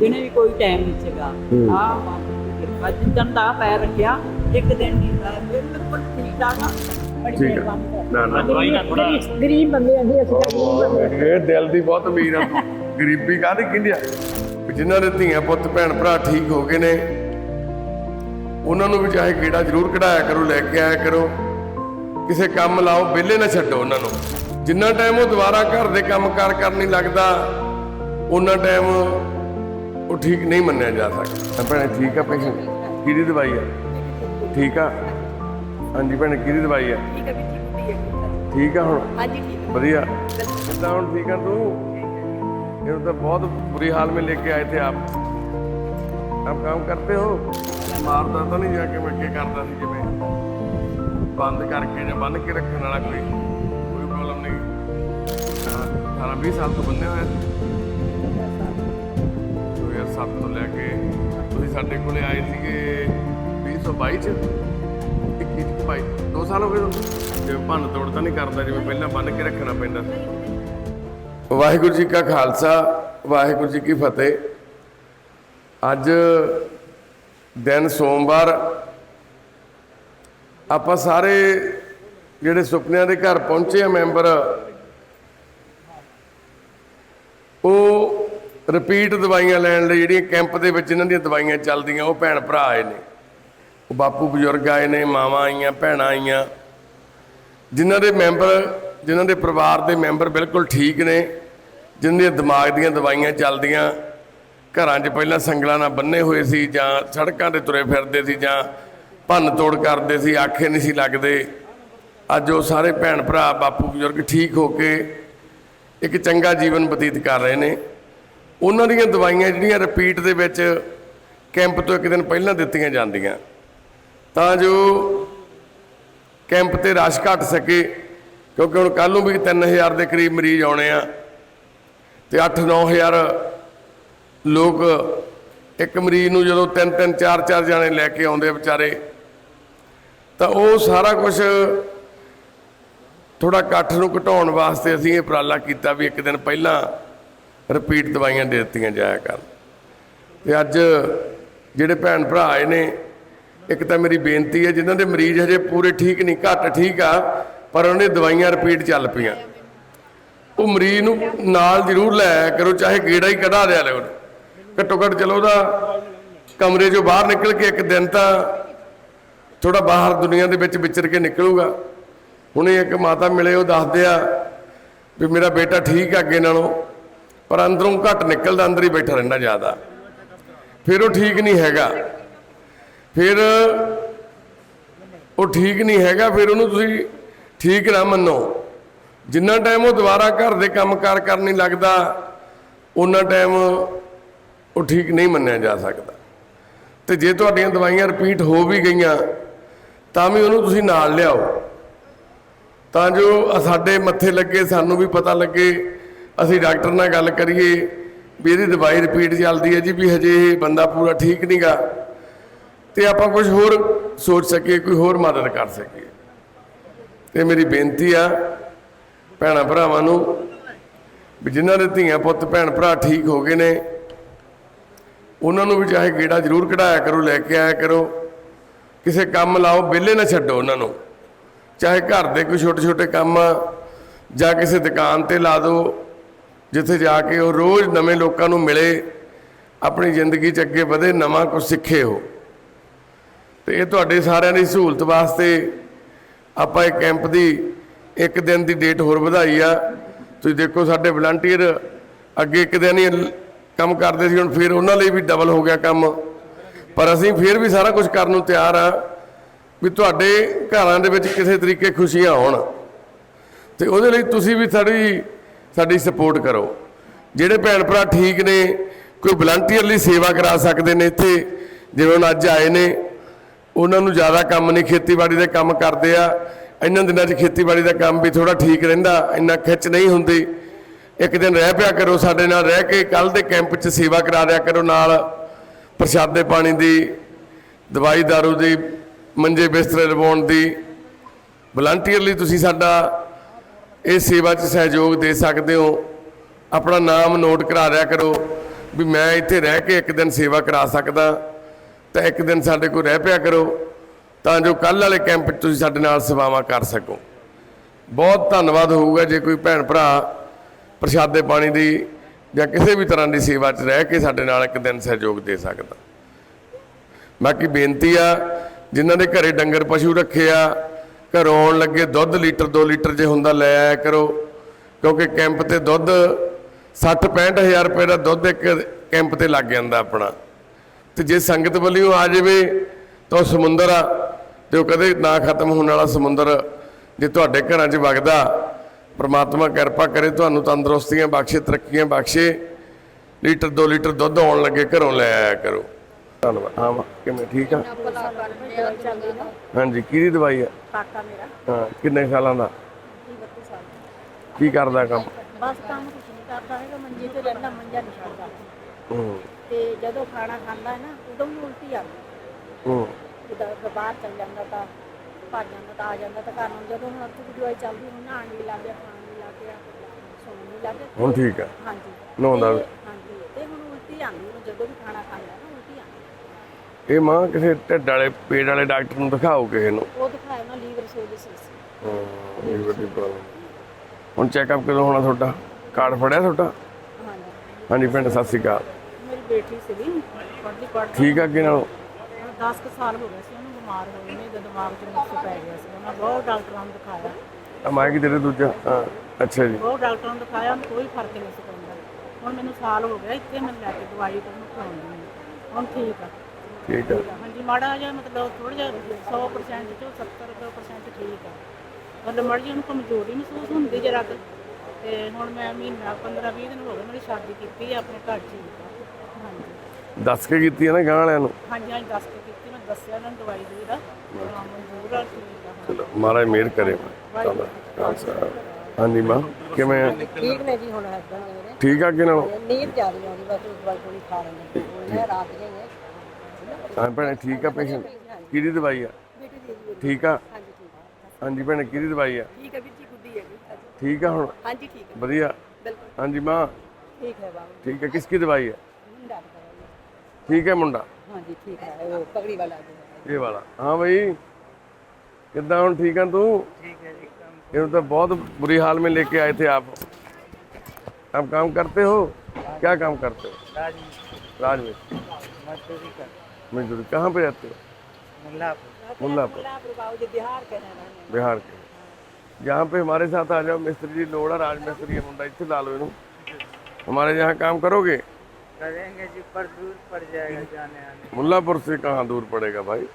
ਦਿਨੇ ਵੀ ਕੋਈ ਟਾਈਮ ਨਹੀਂ ਸੀਗਾ। ਹੂੰ। ਆ ਅੱਜ ਦਿਨ ਦਾ ਪੈਰ ਰੱਖਿਆ ਇੱਕ ਦਿਨ ਨਹੀਂ ਦਾ ਬਿਲਕੁਲ ਠੀਕ ਆ ਬੜੀ ਠੀਕ ਆ। ਮਿਹਰਬਾਨੀ ਨਾ ਨਾ। ਦਵਾਈ ਨਾਲ ਥੋੜਾ ਗਰੀਬ ਬੰਦੇ ਆਂ ਜੀ ਅਸੀਂ ਤਾਂ ਗਰੀਬ ਬੰਦੇ ਇਹ ਦਿਲ ਦੀ ਬਹੁਤ ਅਮੀਰ ਆ ਤੂੰ। ਗਰੀਬੀ ਕਾਹਦੀ ਕਹਿੰਦੀ ਆ ਵੀ ਜਿਨ੍ਹਾਂ ਦੇ ਧੀਆਂ ਪੁੱਤ ਭੈਣ ਭਰਾ ਠੀਕ ਹੋ ਗਏ ਨੇ ਉਹਨਾਂ ਨੂੰ ਵੀ ਚਾਹੇ ਗੇੜਾ ਜ਼ਰੂਰ ਕਢਾਇਆ ਕਰੋ ਲੈ ਕੇ ਆਇਆ ਕਰੋ। ਕਿਸੇ ਕੰਮ ਲਾਓ ਵਿਹਲੇ ਨਾ ਛੱਡੋ ਉਹਨਾਂ ਨੂੰ। ਜਿੰਨਾ ਟਾਈਮ ਉਹ ਦੁਬਾਰਾ ਘਰ ਦੇ ਕੰਮ ਕਾਰ ਕਰਨ ਨਹੀਂ ਲੱਗਦਾ ਉਹਨਾਂ ਟਾਈਮ ਉਹ ਠੀਕ ਨਹੀਂ ਮੰਨਿਆ ਜਾ ਸਕਦਾ ਤਾਂ ਭੈਣੇ ਠੀਕ ਆ ਪੇਸ਼ੈਂਟ ਕਿਹਦੀ ਦਵਾਈ ਆ ਠੀਕ ਆ ਹਾਂਜੀ ਭੈਣੇ ਕਿਹਦੀ ਦਵਾਈ ਆ ਠੀਕ ਹੈ ਵੀ ਠੀਕ ਹੁੰਦੀ ਹੈ ਠੀਕ ਆ ਹੁਣ ਹਾਂਜੀ ਠੀਕ ਹੈ बढ़िया कितना ਹੁਣ ਠੀਕ ਆ ਤੂੰ ये तो बहुत बुरी हाल में लेके आए थे आप आप काम करते हो ਮਾਰਦਾ ਤਾਂ ਨਹੀਂ ਜਾ ਕੇ ਮੈਂ ਅੱਗੇ ਕਰਦਾ ਸੀ ਜਿਵੇਂ ਬੰਦ ਕਰਕੇ ਜਾਂ ਬੰਨ ਕੇ ਰੱਖਣ ਵਾਲਾ ਕੋਈ ਕੋਈ ਪ੍ਰੋਬਲਮ ਨਹੀਂ ਸਾਰਾ 20 ਸਾਲ ਤੋਂ ਬੰਦੇ ਹੋਏ ਸੀ 2007 ਤੋਂ ਲੈ ਕੇ ਤੁਸੀਂ ਸਾਡੇ ਕੋਲੇ ਆਏ ਸੀਗੇ 2022 ਚ? 21 ਚ? ਭਾਈ 2 ਸਾਲ ਹੋ ਗਏ ਤੁਹਾਨੂੰ? ਜਿਵੇਂ ਭੰਨ ਤੋੜ ਤਾਂ ਨਹੀਂ ਕਰਦਾ, ਜਿਵੇਂ ਪਹਿਲਾਂ ਬੰਨ ਕੇ ਰੱਖਣਾ ਪੈਂਦਾ ਸੀ। ਵਾਹਿਗੁਰੂ ਜੀ ਕਾ ਖਾਲਸਾ, ਵਾਹਿਗੁਰੂ ਜੀ ਕੀ ਫਤਿਹ। ਅੱਜ ਦਿਨ ਸੋਮਵਾਰ, ਆਪਾਂ ਸਾਰੇ ਜਿਹੜੇ ਸੁਪਨਿਆਂ ਦੇ ਘਰ ਪਹੁੰਚੇ ਆ ਮੈਂਬਰ ਉਹ ਰਿਪੀਟ ਦਵਾਈਆਂ ਲੈਣ ਲਈ ਜਿਹੜੀਆਂ ਕੈਂਪ ਦੇ ਵਿੱਚ ਇਹਨਾਂ ਦੀਆਂ ਦਵਾਈਆਂ ਚੱਲਦੀਆਂ, ਉਹ ਭੈਣ ਭਰਾ ਆਏ ਨੇ। ਉਹ ਬਾਪੂ ਬਜ਼ੁਰਗ ਆਏ ਨੇ, ਮਾਵਾਂ ਆਈਆਂ, ਭੈਣਾਂ ਆਈਆਂ। ਜਿਨ੍ਹਾਂ ਦੇ ਮੈਂਬਰ, ਜਿਨ੍ਹਾਂ ਦੇ ਪਰਿਵਾਰ ਦੇ ਮੈਂਬਰ ਬਿਲਕੁਲ ਠੀਕ ਨੇ, ਜਿਨ੍ਹਾਂ ਦੀਆਂ ਦਿਮਾਗ ਦੀਆਂ ਦਵਾਈਆਂ ਚੱਲਦੀਆਂ, ਘਰਾਂ 'ਚ ਪਹਿਲਾਂ ਸੰਗਲਾਂ ਨਾਲ ਬੰਨੇ ਹੋਏ ਸੀ ਜਾਂ ਸੜਕਾਂ ਤੇ ਤੁਰੇ ਫਿਰਦੇ ਸੀ ਜਾਂ ਭੰਨ ਤੋੜ ਕਰਦੇ ਸੀ, ਆਖੇ ਨਹੀਂ ਸੀ ਲੱਗਦੇ। ਅੱਜ ਉਹ ਸਾਰੇ ਭੈਣ ਭਰਾ, ਬਾਪੂ ਬਜ਼ੁਰਗ ਠੀਕ ਹੋ ਕੇ ਇੱਕ ਚੰਗਾ ਜੀਵਨ ਬਤੀਤ ਕਰ ਰਹੇ ਨੇ। ਉਹਨਾਂ ਦੀਆਂ ਦਵਾਈਆਂ ਜਿਹੜੀਆਂ ਰਿਪੀਟ ਦੇ ਵਿੱਚ ਕੈਂਪ ਤੋਂ ਇੱਕ ਦਿਨ ਪਹਿਲਾਂ ਦਿੱਤੀਆਂ ਜਾਂਦੀਆਂ। ਤਾਂ ਜੋ ਕੈਂਪ ਤੇ ਰਸ਼ ਘਟ ਸਕੇ, ਕਿਉਂਕਿ ਹੁਣ ਕੱਲ ਨੂੰ ਵੀ 3000 ਦੇ ਕਰੀਬ ਮਰੀਜ਼ ਆਉਣੇ ਆ ਤੇ 8-9000 ਲੋਕ ਇੱਕ ਮਰੀਜ਼ ਨੂੰ ਜਦੋਂ 3-3 4-4 ਜਾਣੇ ਲੈ ਕੇ ਆਉਂਦੇ ਵਿਚਾਰੇ, ਤਾਂ ਉਹ ਸਾਰਾ ਕੁਝ ਥੋੜਾ ਇਕੱਠ ਨੂੰ ਘਟਾਉਣ ਵਾਸਤੇ ਅਸੀਂ ਇਹ ਉਪਰਾਲਾ ਕੀਤਾ ਵੀ ਇੱਕ ਦਿਨ ਪਹਿਲਾਂ ਰਿਪੀਟ ਦਵਾਈਆਂ ਦੇ ਦਿੱਤੀਆਂ ਜਾਇਆ ਕਰਨ। ਤੇ ਅੱਜ ਜਿਹੜੇ ਭੈਣ ਭਰਾ ਆਏ ਨੇ, ਇੱਕ ਤਾਂ ਮੇਰੀ ਬੇਨਤੀ ਹੈ, ਜਿਨ੍ਹਾਂ ਦੇ ਮਰੀਜ਼ ਹਜੇ ਪੂਰੇ ਠੀਕ ਨਹੀਂ, ਘੱਟ ਠੀਕ ਆ, ਪਰ ਉਹਨਾਂ ਦੀ ਦਵਾਈਆਂ ਰਿਪੀਟ ਚੱਲ ਪਈਆਂ। ਉਹ ਮਰੀਜ਼ ਨੂੰ ਨਾਲ ਜ਼ਰੂਰ ਲੈ ਕਰੋ, ਚਾਹੇ ਗੇੜਾ ਹੀ ਕਢਾ ਲਿਆ ਲਿਓ। ਘੱਟੋ ਘੱਟ ਚਲੋ ਉਹਦਾ ਕਮਰੇ 'ਚੋਂ ਬਾਹਰ ਨਿਕਲ ਕੇ ਇੱਕ ਦਿਨ ਤਾਂ ਥੋੜਾ ਬਾਹਰ ਦੁਨੀਆ ਦੇ ਵਿੱਚ ਵਿਚਰ ਕੇ ਨਿਕਲੂਗਾ। ਹੁਣੇ ਇੱਕ ਮਾਤਾ ਮਿਲੇ, ਉਹ ਦੱਸਦੇ ਆ ਵੀ ਮੇਰਾ ਬੇਟਾ ਠੀਕ ਆ ਅੱਗੇ ਨਾਲੋਂ। ਪਰ ਅੰਦਰੋਂ ਘੱਟ ਨਿਕਲਦਾ, ਅੰਦਰ ਹੀ ਬੈਠਾ ਰਹਿੰਦਾ ਜ਼ਿਆਦਾ। ਫਿਰ ਉਹ ਠੀਕ ਨਹੀਂ ਹੈਗਾ। ਫਿਰ ਉਹ ਠੀਕ ਨਹੀਂ ਹੈਗਾ, ਫਿਰ ਉਹਨੂੰ ਤੁਸੀਂ ਠੀਕ ਨਾ ਮੰਨੋ। ਜਿੰਨਾ ਟਾਈਮ ਉਹ ਦੁਬਾਰਾ ਘਰ ਦੇ ਕੰਮਕਾਰ ਕਰਨ ਨਹੀਂ ਲੱਗਦਾ ਉਹਨਾਂ ਟਾਈਮ ਉਹ ਠੀਕ ਨਹੀਂ ਮੰਨਿਆ ਜਾ ਸਕਦਾ। ਤੇ ਜੇ ਤੁਹਾਡੀਆਂ ਦਵਾਈਆਂ ਰਿਪੀਟ ਹੋ ਵੀ ਗਈਆਂ, ਤਾਂ ਵੀ ਉਹਨੂੰ ਤੁਸੀਂ ਨਾਲ ਲਿਆਓ। ਤਾਂ ਜੋ ਸਾਡੇ ਮੱਥੇ ਲੱਗੇ, ਸਾਨੂੰ ਵੀ ਪਤਾ ਲੱਗੇ ਅਸੀਂ ਡਾਕਟਰ ਨਾਲ ਗੱਲ ਕਰੀਏ ਵੀ ਇਹਦੀ ਦਵਾਈ ਰਿਪੀਟ ਚੱਲਦੀ ਹੈ ਜੀ ਵੀ ਹਜੇ ਇਹ ਬੰਦਾ ਪੂਰਾ ਠੀਕ ਨਹੀਂਗਾ ਤੇ ਆਪਾਂ ਕੁਝ ਹੋਰ ਸੋਚ ਸਕੀਏ, ਕੋਈ ਹੋਰ ਮਦਦ ਕਰ ਸਕੀਏ। ਤੇ ਮੇਰੀ ਬੇਨਤੀ ਆ ਭੈਣਾਂ ਭਰਾਵਾਂ ਨੂੰ ਵੀ ਜਿਨ੍ਹਾਂ ਦੇ ਧੀਆਂ ਪੁੱਤ, ਭੈਣ ਭਰਾ ਠੀਕ ਹੋ ਗਏ ਨੇ, ਉਹਨਾਂ ਨੂੰ ਵੀ ਚਾਹੇ ਗੇੜਾ ਜ਼ਰੂਰ ਕਢਾਇਆ ਕਰੋ, ਲੈ ਕੇ ਆਇਆ ਕਰੋ। ਕਿਸੇ ਕੰਮ ਲਾਓ, ਵਿਹਲੇ ਨਾ ਛੱਡੋ ਉਹਨਾਂ ਨੂੰ। ਚਾਹੇ ਘਰ ਦੇ ਕੋਈ ਛੋਟੇ ਛੋਟੇ ਕੰਮ ਜਾਂ ਕਿਸੇ ਦੁਕਾਨ ਤੇ ਲਾ ਦਿਓ ਜਿੱਥੇ ਜਾ ਕੇ ਉਹ ਰੋਜ਼ ਨਵੇਂ ਲੋਕਾਂ ਨੂੰ ਮਿਲੇ, ਆਪਣੀ ਜ਼ਿੰਦਗੀ 'ਚ ਅੱਗੇ ਵਧੇ, ਨਵਾਂ ਕੁਝ ਸਿੱਖੇ ਹੋ ਤੇ ਇਹ ਤੁਹਾਡੇ ਸਾਰਿਆਂ ਦੀ ਸਹੂਲਤ ਵਾਸਤੇ ਆਪਾਂ ਇਹ ਕੈਂਪ ਦੀ ਇੱਕ ਦਿਨ ਦੀ ਡੇਟ ਹੋਰ ਵਧਾਈ ਆ। ਤੁਸੀਂ ਦੇਖੋ ਸਾਡੇ ਵਲੰਟੀਅਰ ਅੱਗੇ ਇੱਕ ਦਿਨ ਹੀ ਕੰਮ ਕਰਦੇ ਸੀ, ਹੁਣ ਫਿਰ ਉਹਨਾਂ ਲਈ ਵੀ ਡਬਲ ਹੋ ਗਿਆ ਕੰਮ। ਪਰ ਅਸੀਂ ਫਿਰ ਵੀ ਸਾਰਾ ਕੁਝ ਕਰਨ ਨੂੰ ਤਿਆਰ ਆ ਵੀ ਤੁਹਾਡੇ ਘਰਾਂ ਦੇ ਵਿੱਚ ਕਿਸੇ ਤਰੀਕੇ ਖੁਸ਼ੀਆਂ ਹੋਣ। ਤੇ ਉਹਦੇ ਲਈ ਤੁਸੀਂ ਵੀ ਸਾਡੀ ਸਾਡੀ ਸਪੋਰਟ ਕਰੋ। ਜਿਹੜੇ ਭੈਣ ਭਰਾ ਠੀਕ ਨੇ, ਕੋਈ ਵਲੰਟੀਅਰ ਲਈ ਸੇਵਾ ਕਰਾ ਸਕਦੇ ਨੇ ਇੱਥੇ, ਜਿਵੇਂ ਹੁਣ ਅੱਜ ਆਏ ਨੇ, ਉਹਨਾਂ ਨੂੰ ਜ਼ਿਆਦਾ ਕੰਮ ਨਹੀਂ, ਖੇਤੀਬਾੜੀ ਦੇ ਕੰਮ ਕਰਦੇ ਆ। ਇਹਨਾਂ ਦਿਨਾਂ 'ਚ ਖੇਤੀਬਾੜੀ ਦਾ ਕੰਮ ਵੀ ਥੋੜਾ ਠੀਕ ਰਹਿੰਦਾ, ਇੰਨਾ ਖਿੱਚ ਨਹੀਂ ਹੁੰਦੀ। ਇੱਕ ਦਿਨ ਰਹਿ ਪਿਆ ਕਰੋ ਸਾਡੇ ਨਾਲ, ਰਹਿ ਕੇ ਕੱਲ ਦੇ ਕੈਂਪ 'ਚ ਸੇਵਾ ਕਰਾ ਦਿਆ ਕਰੋ ਨਾਲ। ਪ੍ਰਸ਼ਾਦੇ ਪਾਣੀ ਦੀ, ਦਵਾਈ ਦਾਰੂ ਦੀ, ਮੰਜੇ ਬਿਸਤਰੇ ਲਵਾਉਣ ਦੀ। ਵਲੰਟੀਅਰਲੀ ਤੁਸੀਂ ਸਾਡਾ ਇਸ ਸੇਵਾ 'ਚ ਸਹਿਯੋਗ ਦੇ ਸਕਦੇ ਹੋ। ਆਪਣਾ ਨਾਮ ਨੋਟ ਕਰਾ ਦਿਆ ਕਰੋ ਵੀ ਮੈਂ ਇੱਥੇ ਰਹਿ ਕੇ ਇੱਕ ਦਿਨ ਸੇਵਾ ਕਰਾ ਸਕਦਾ। ਤਾਂ ਇੱਕ ਦਿਨ ਸਾਡੇ ਕੋਲ ਰਹਿ ਪਿਆ ਕਰੋ। ਤਾਂ ਜੋ ਕੱਲ ਵਾਲੇ ਕੈਂਪ 'ਚ ਤੁਸੀਂ ਸਾਡੇ ਨਾਲ ਸੇਵਾਵਾਂ ਕਰ ਸਕੋ। ਬਹੁਤ ਧੰਨਵਾਦ ਹੋਊਗਾ ਜੇ ਕੋਈ ਭੈਣ ਭਰਾ ਪ੍ਰਸ਼ਾਦੇ ਪਾਣੀ ਦੀ ਜਾਂ ਕਿਸੇ ਵੀ ਤਰ੍ਹਾਂ ਦੀ ਸੇਵਾ 'ਚ ਰਹਿ ਕੇ ਸਾਡੇ ਨਾਲ ਇੱਕ ਦਿਨ ਸਹਿਯੋਗ ਦੇ ਸਕਦਾ। ਬਾਕੀ ਬੇਨਤੀ ਆ, ਜਿਨ੍ਹਾਂ ਦੇ ਘਰੇ ਡੰਗਰ ਪਸ਼ੂ ਰੱਖੇ ਆ ਘਰੋਂ ਆਉਣ ਲੱਗੇ ਦੁੱਧ ਲੀਟਰ 2 ਲੀਟਰ ਜੇ ਹੁੰਦਾ ਲੈ ਆਇਆ ਕਰੋ। ਕਿਉਂਕਿ ਕੈਂਪ ਤੇ ਦੁੱਧ 60 ਹਜ਼ਾਰ ਰੁਪਏ ਦਾ ਦੁੱਧ ਇੱਕ ਕੈਂਪ ਤੇ ਲੱਗ ਜਾਂਦਾ ਆਪਣਾ। ਤੇ ਜੇ ਸੰਗਤ ਵੱਲੋਂ ਆ ਜਾਵੇ ਤਾਂ ਉਹ ਸਮੁੰਦਰ ਆ, ਤੇ ਉਹ ਕਦੇ ਨਾ ਖਤਮ ਹੋਣ ਵਾਲਾ ਸਮੁੰਦਰ ਜੇ ਤੁਹਾਡੇ ਘਰਾਂ 'ਚ ਵਗਦਾ, ਪ੍ਰਮਾਤਮਾ ਕਿਰਪਾ ਕਰੇ ਤੁਹਾਨੂੰ ਤੰਦਰੁਸਤੀਆਂ ਬਖਸ਼ੇ, ਤਰੱਕੀਆਂ ਬਖਸ਼ੇ, ਲੀਟਰ 2 ਲੀਟਰ ਦੁੱਧ ਆਉਣ ਲੱਗੇ ਘਰੋਂ ਲੈ ਆਇਆ ਕਰੋ। ਧੰਨਵਾਦ। ਹਾਂ ਮਾਂ, ਕਿਵੇਂ? ਠੀਕ ਆ? ਹਾਂਜੀ ਕਿਹਦੀ ਦਵਾਈ ਆ? ਕਾਕਾ ਮੇਰਾ ਹਾਂ ਕਿੰਨੇ ਸਾਲਾਂ ਦਾ? 32 ਸਾਲ ਕੀ ਕਰਦਾ ਕੰਮ? ਬਸ ਕੰਮ ਕੁਛ ਨਹੀਂ ਕਰਦਾ ਹੈਗਾ ਮੰਜੇ ਤੇ ਰਹਿੰਦਾ ਮੰਜਾ ਨਹੀਂ ਛੱਡਦਾ। ਹੂੰ। ਤੇ ਜਦੋਂ ਖਾਣਾ ਖਾਂਦਾ ਹੈ ਨਾ ਉਦੋਂ ਵੀ ਉਲਟੀ ਆਉਂਦੀ ਹੂੰ। ਜਦੋਂ ਬਾਹਰ ਚੱਲ ਜਾਂਦਾ ਤਾਂ ਭੱਜ ਜਾਂਦਾ ਤਾਂ ਆ ਜਾਂਦਾ ਤਾਂ ਘਰ ਨੂੰ ਜਦੋਂ ਹੁਣ ਅੱਥੂ ਦੀ ਦਵਾਈ ਚੱਲਦੀ ਹੁਣ ਨਹਾਉਣ ਵੀ ਲੱਗ ਗਿਆ ਖਾਣ ਵੀ ਲੱਗ ਗਿਆ ਸੌਣ ਵੀ ਲੱਗ ਗਿਆ। ਹੁਣ ਠੀਕ ਆ। ਹਾਂਜੀ। ਨਹਾਉਂਦਾ ਵੀ? ਤੇ- ਹਾਂਜੀ ਤੇ ਹੁਣ ਉਲਟੀ ਆਉਂਦੀ ਉਹਨੂੰ ਜਦੋਂ ਵੀ ਖਾਣਾ ਖਾਂਦਾ ਨਾ ਇਹ ਮਾਂ ਕਿਸੇ ਢਿੱਡ ਵਾਲੇ ਪੇਟ ਵਾਲੇ ਡਾਕਟਰ ਨੂੰ ਦਿਖਾਓ ਕਿਸੇ ਨੂੰ। ਉਹ ਦਿਖਾਇਆ ਨਾ ਲੀਵਰ ਸੋਲਿਸਿਸ ਹਾਂ ਇਹ ਵੱਡੀ ਪ੍ਰੋਬਲਮ ਹੁਣ ਚੈੱਕਅਪ ਕਦੋਂ ਹੋਣਾ ਤੁਹਾਡਾ? ਕਾਰਡ ਫੜਿਆ ਤੁਹਾਡਾ? ਹਾਂਜੀ। ਹਾਂਜੀ ਪਿੰਡ ਸਤਿ ਸ਼੍ਰੀ ਅਕਾਲ। ਮੇਰੀ ਬੇਟੀ ਸੀਗੀ ਪੜ੍ਹਦੀ ਪੜ੍ਹਦੀ ਠੀਕ ਆ ਅੱਗੇ ਨਾਲੋਂ? 10 ਕੁ ਸਾਲ ਹੋ ਗਏ ਸੀ ਉਹਨੂੰ ਬਿਮਾਰ ਹੋਏ ਨੇ ਤੇ ਦਿਮਾਗ 'ਚ ਨੁਕਸ ਪੈ ਗਿਆ ਸੀ। ਉਹਨਾਂ ਬਹੁਤ ਡਾਕਟਰਾਂ ਨੂੰ ਦਿਖਾਇਆ। ਆ ਮੈਂ ਕੀ ਤੇਰੇ ਦੂਜਾ ਹਾਂ ਅੱਛਾ ਜੀ। ਬਹੁਤ ਡਾਕਟਰਾਂ ਨੂੰ ਦਿਖਾਇਆ ਉਹਨੂੰ ਕੋਈ ਫ਼ਰਕ ਨਹੀਂ ਸੀ ਪੈਂਦਾ। ਹੁਣ ਮੈਨੂੰ ਸਾਲ ਹੋ ਗਿਆ ਇੱਥੇ ਮੈਂ ਲੈ ਕੇ ਦਵਾਈ ਤੇ ਉਹਨੂੰ ਖਵਾਉਂਦੀ ਹਾਂ। ਹੁਣ ਠੀਕ ਆ। ਠੀਕ ਆ। ਹਾਂਜੀ ਮਾੜਾ ਜਿਹਾ ਮਤਲਬ ਥੋੜਾ ਜਿਹਾ 100% ਚੋਂ 70% ਠੀਕ ਆ। ਮਤਲਬ ਮਾੜੀ ਉਹਨੂੰ ਕਮਜ਼ੋਰੀ ਮਹਿਸੂਸ ਹੁੰਦੀ ਜਰਾ ਕੁ। ਤੇ ਹੁਣ ਮੈਂ ਮਹੀਨਾ 15 20 ਦਿਨ ਹੋ ਗਏ ਮੇਰੀ ਸ਼ਾਦੀ ਕੀਤੀ ਆ ਆਪਣੇ ਘਰ ਠੀਕ ਆ ਹਾਂਜੀ। ਦੱਸ ਕੇ ਕੀਤੀ ਆ ਨਾ ਗਾਂ ਵਾਲਿਆਂ ਨੂੰ? ਹਾਂਜੀ ਹਾਂਜੀ ਦੱਸ ਕੇ ਕੀਤੀ ਮੈਂ ਦੱਸਿਆ ਉਹਨਾਂ ਨੂੰ ਦਵਾਈ ਦੂਈ ਦਾ। ਹਾਂ ਮਨਜ਼ੂਰ ਆ ਠੀਕ ਆ ਹਾਂ। ਚਲੋ ਮਹਾਰਾਜ ਮਿਹਰ ਕਰੇ। ਚਲੋ ਖਾਲਸਾ। ਹਾਂਜੀ ਮਾਂ ਕਿਵੇਂ ਆ? ਠੀਕ ਨੇ ਜੀ ਹੁਣ ਹਸਬੰਦ ਮੇਰੇ। ਠੀਕ ਆ ਅੱਗੇ ਨਾਲੋਂ? ਨੀਂਦ ਜ਼ਿਆਦਾ ਆਉਂਦੀ ਬਸ ਉਸ ਦਵਾਈ ਥੋੜੀ ਖਾ ਲੈਂਦੇ। ਉਹਨੇ ਰਾਤ ਗਈ ਹੈ ਹਾਂ ਭੈਣੇ ਠੀਕ ਆ ਪੇਸ਼ੈਂਟ ਕਿਹਦੀ ਦਵਾਈ ਆ ਬੇਟੀ ਦੀ ਜੀ ਠੀਕ ਆ ਹਾਂਜੀ ਠੀਕ ਹੈ ਹਾਂਜੀ ਭੈਣੇ ਕਿਹਦੀ ਦਵਾਈ ਆ ਠੀਕ ਹੈ ਵੀਰ ਜੀ ਗੁੱਡੀ ਹੈ ਜੀ ਠੀਕ ਆ ਹੁਣ ਹਾਂਜੀ ਠੀਕ ਹੈ ਵਧੀਆ ਬਿਲਕੁਲ ਹਾਂਜੀ ਮਾਂ ਠੀਕ ਹੈ ਬਾਬੂ ਠੀਕ ਹੈ ਕਿਸ ਕੀ ਦਵਾਈ ਹੈ ਮੁੰਡਾ ਬਤਾਇਆ ਠੀਕ ਹੈ ਮੁੰਡਾ ਹਾਂਜੀ ਠੀਕ ਹੈ ਉਹ ਪਗੜੀ ਵਾਲਾ ਜੀ ਹੈ। ਇਹ ਵਾਲਾ ਹਾਂ ਬਈ ਕਿੱਦਾਂ ਹੁਣ ਠੀਕ ਆ ਤੂੰ ठीक है जी काम ਇਹਨੂੰ ਤਾਂ ਬਹੁਤ बुरी हाल में लेके आए थे आप आप काम करते हो क्या काम करते हो राज राज में मजदूरी का मजदूरी कहाँ पे रहते हो मुल्लापुर मुल्लापुर मुल्लापुर बाबू जी बिहार के हैं रहने बिहार के यहाँ पे हमारे साथ आ जाओ मिस्त्री जी लोड़ा राज मिस्त्री है मुंडा इतने ला लो इन्हों हमारे यहाँ काम करोगे करेंगे जी पर दूर पड़ जाएगा जाने आने मुल्लापुर से कहाँ दूर पड़ेगा भाई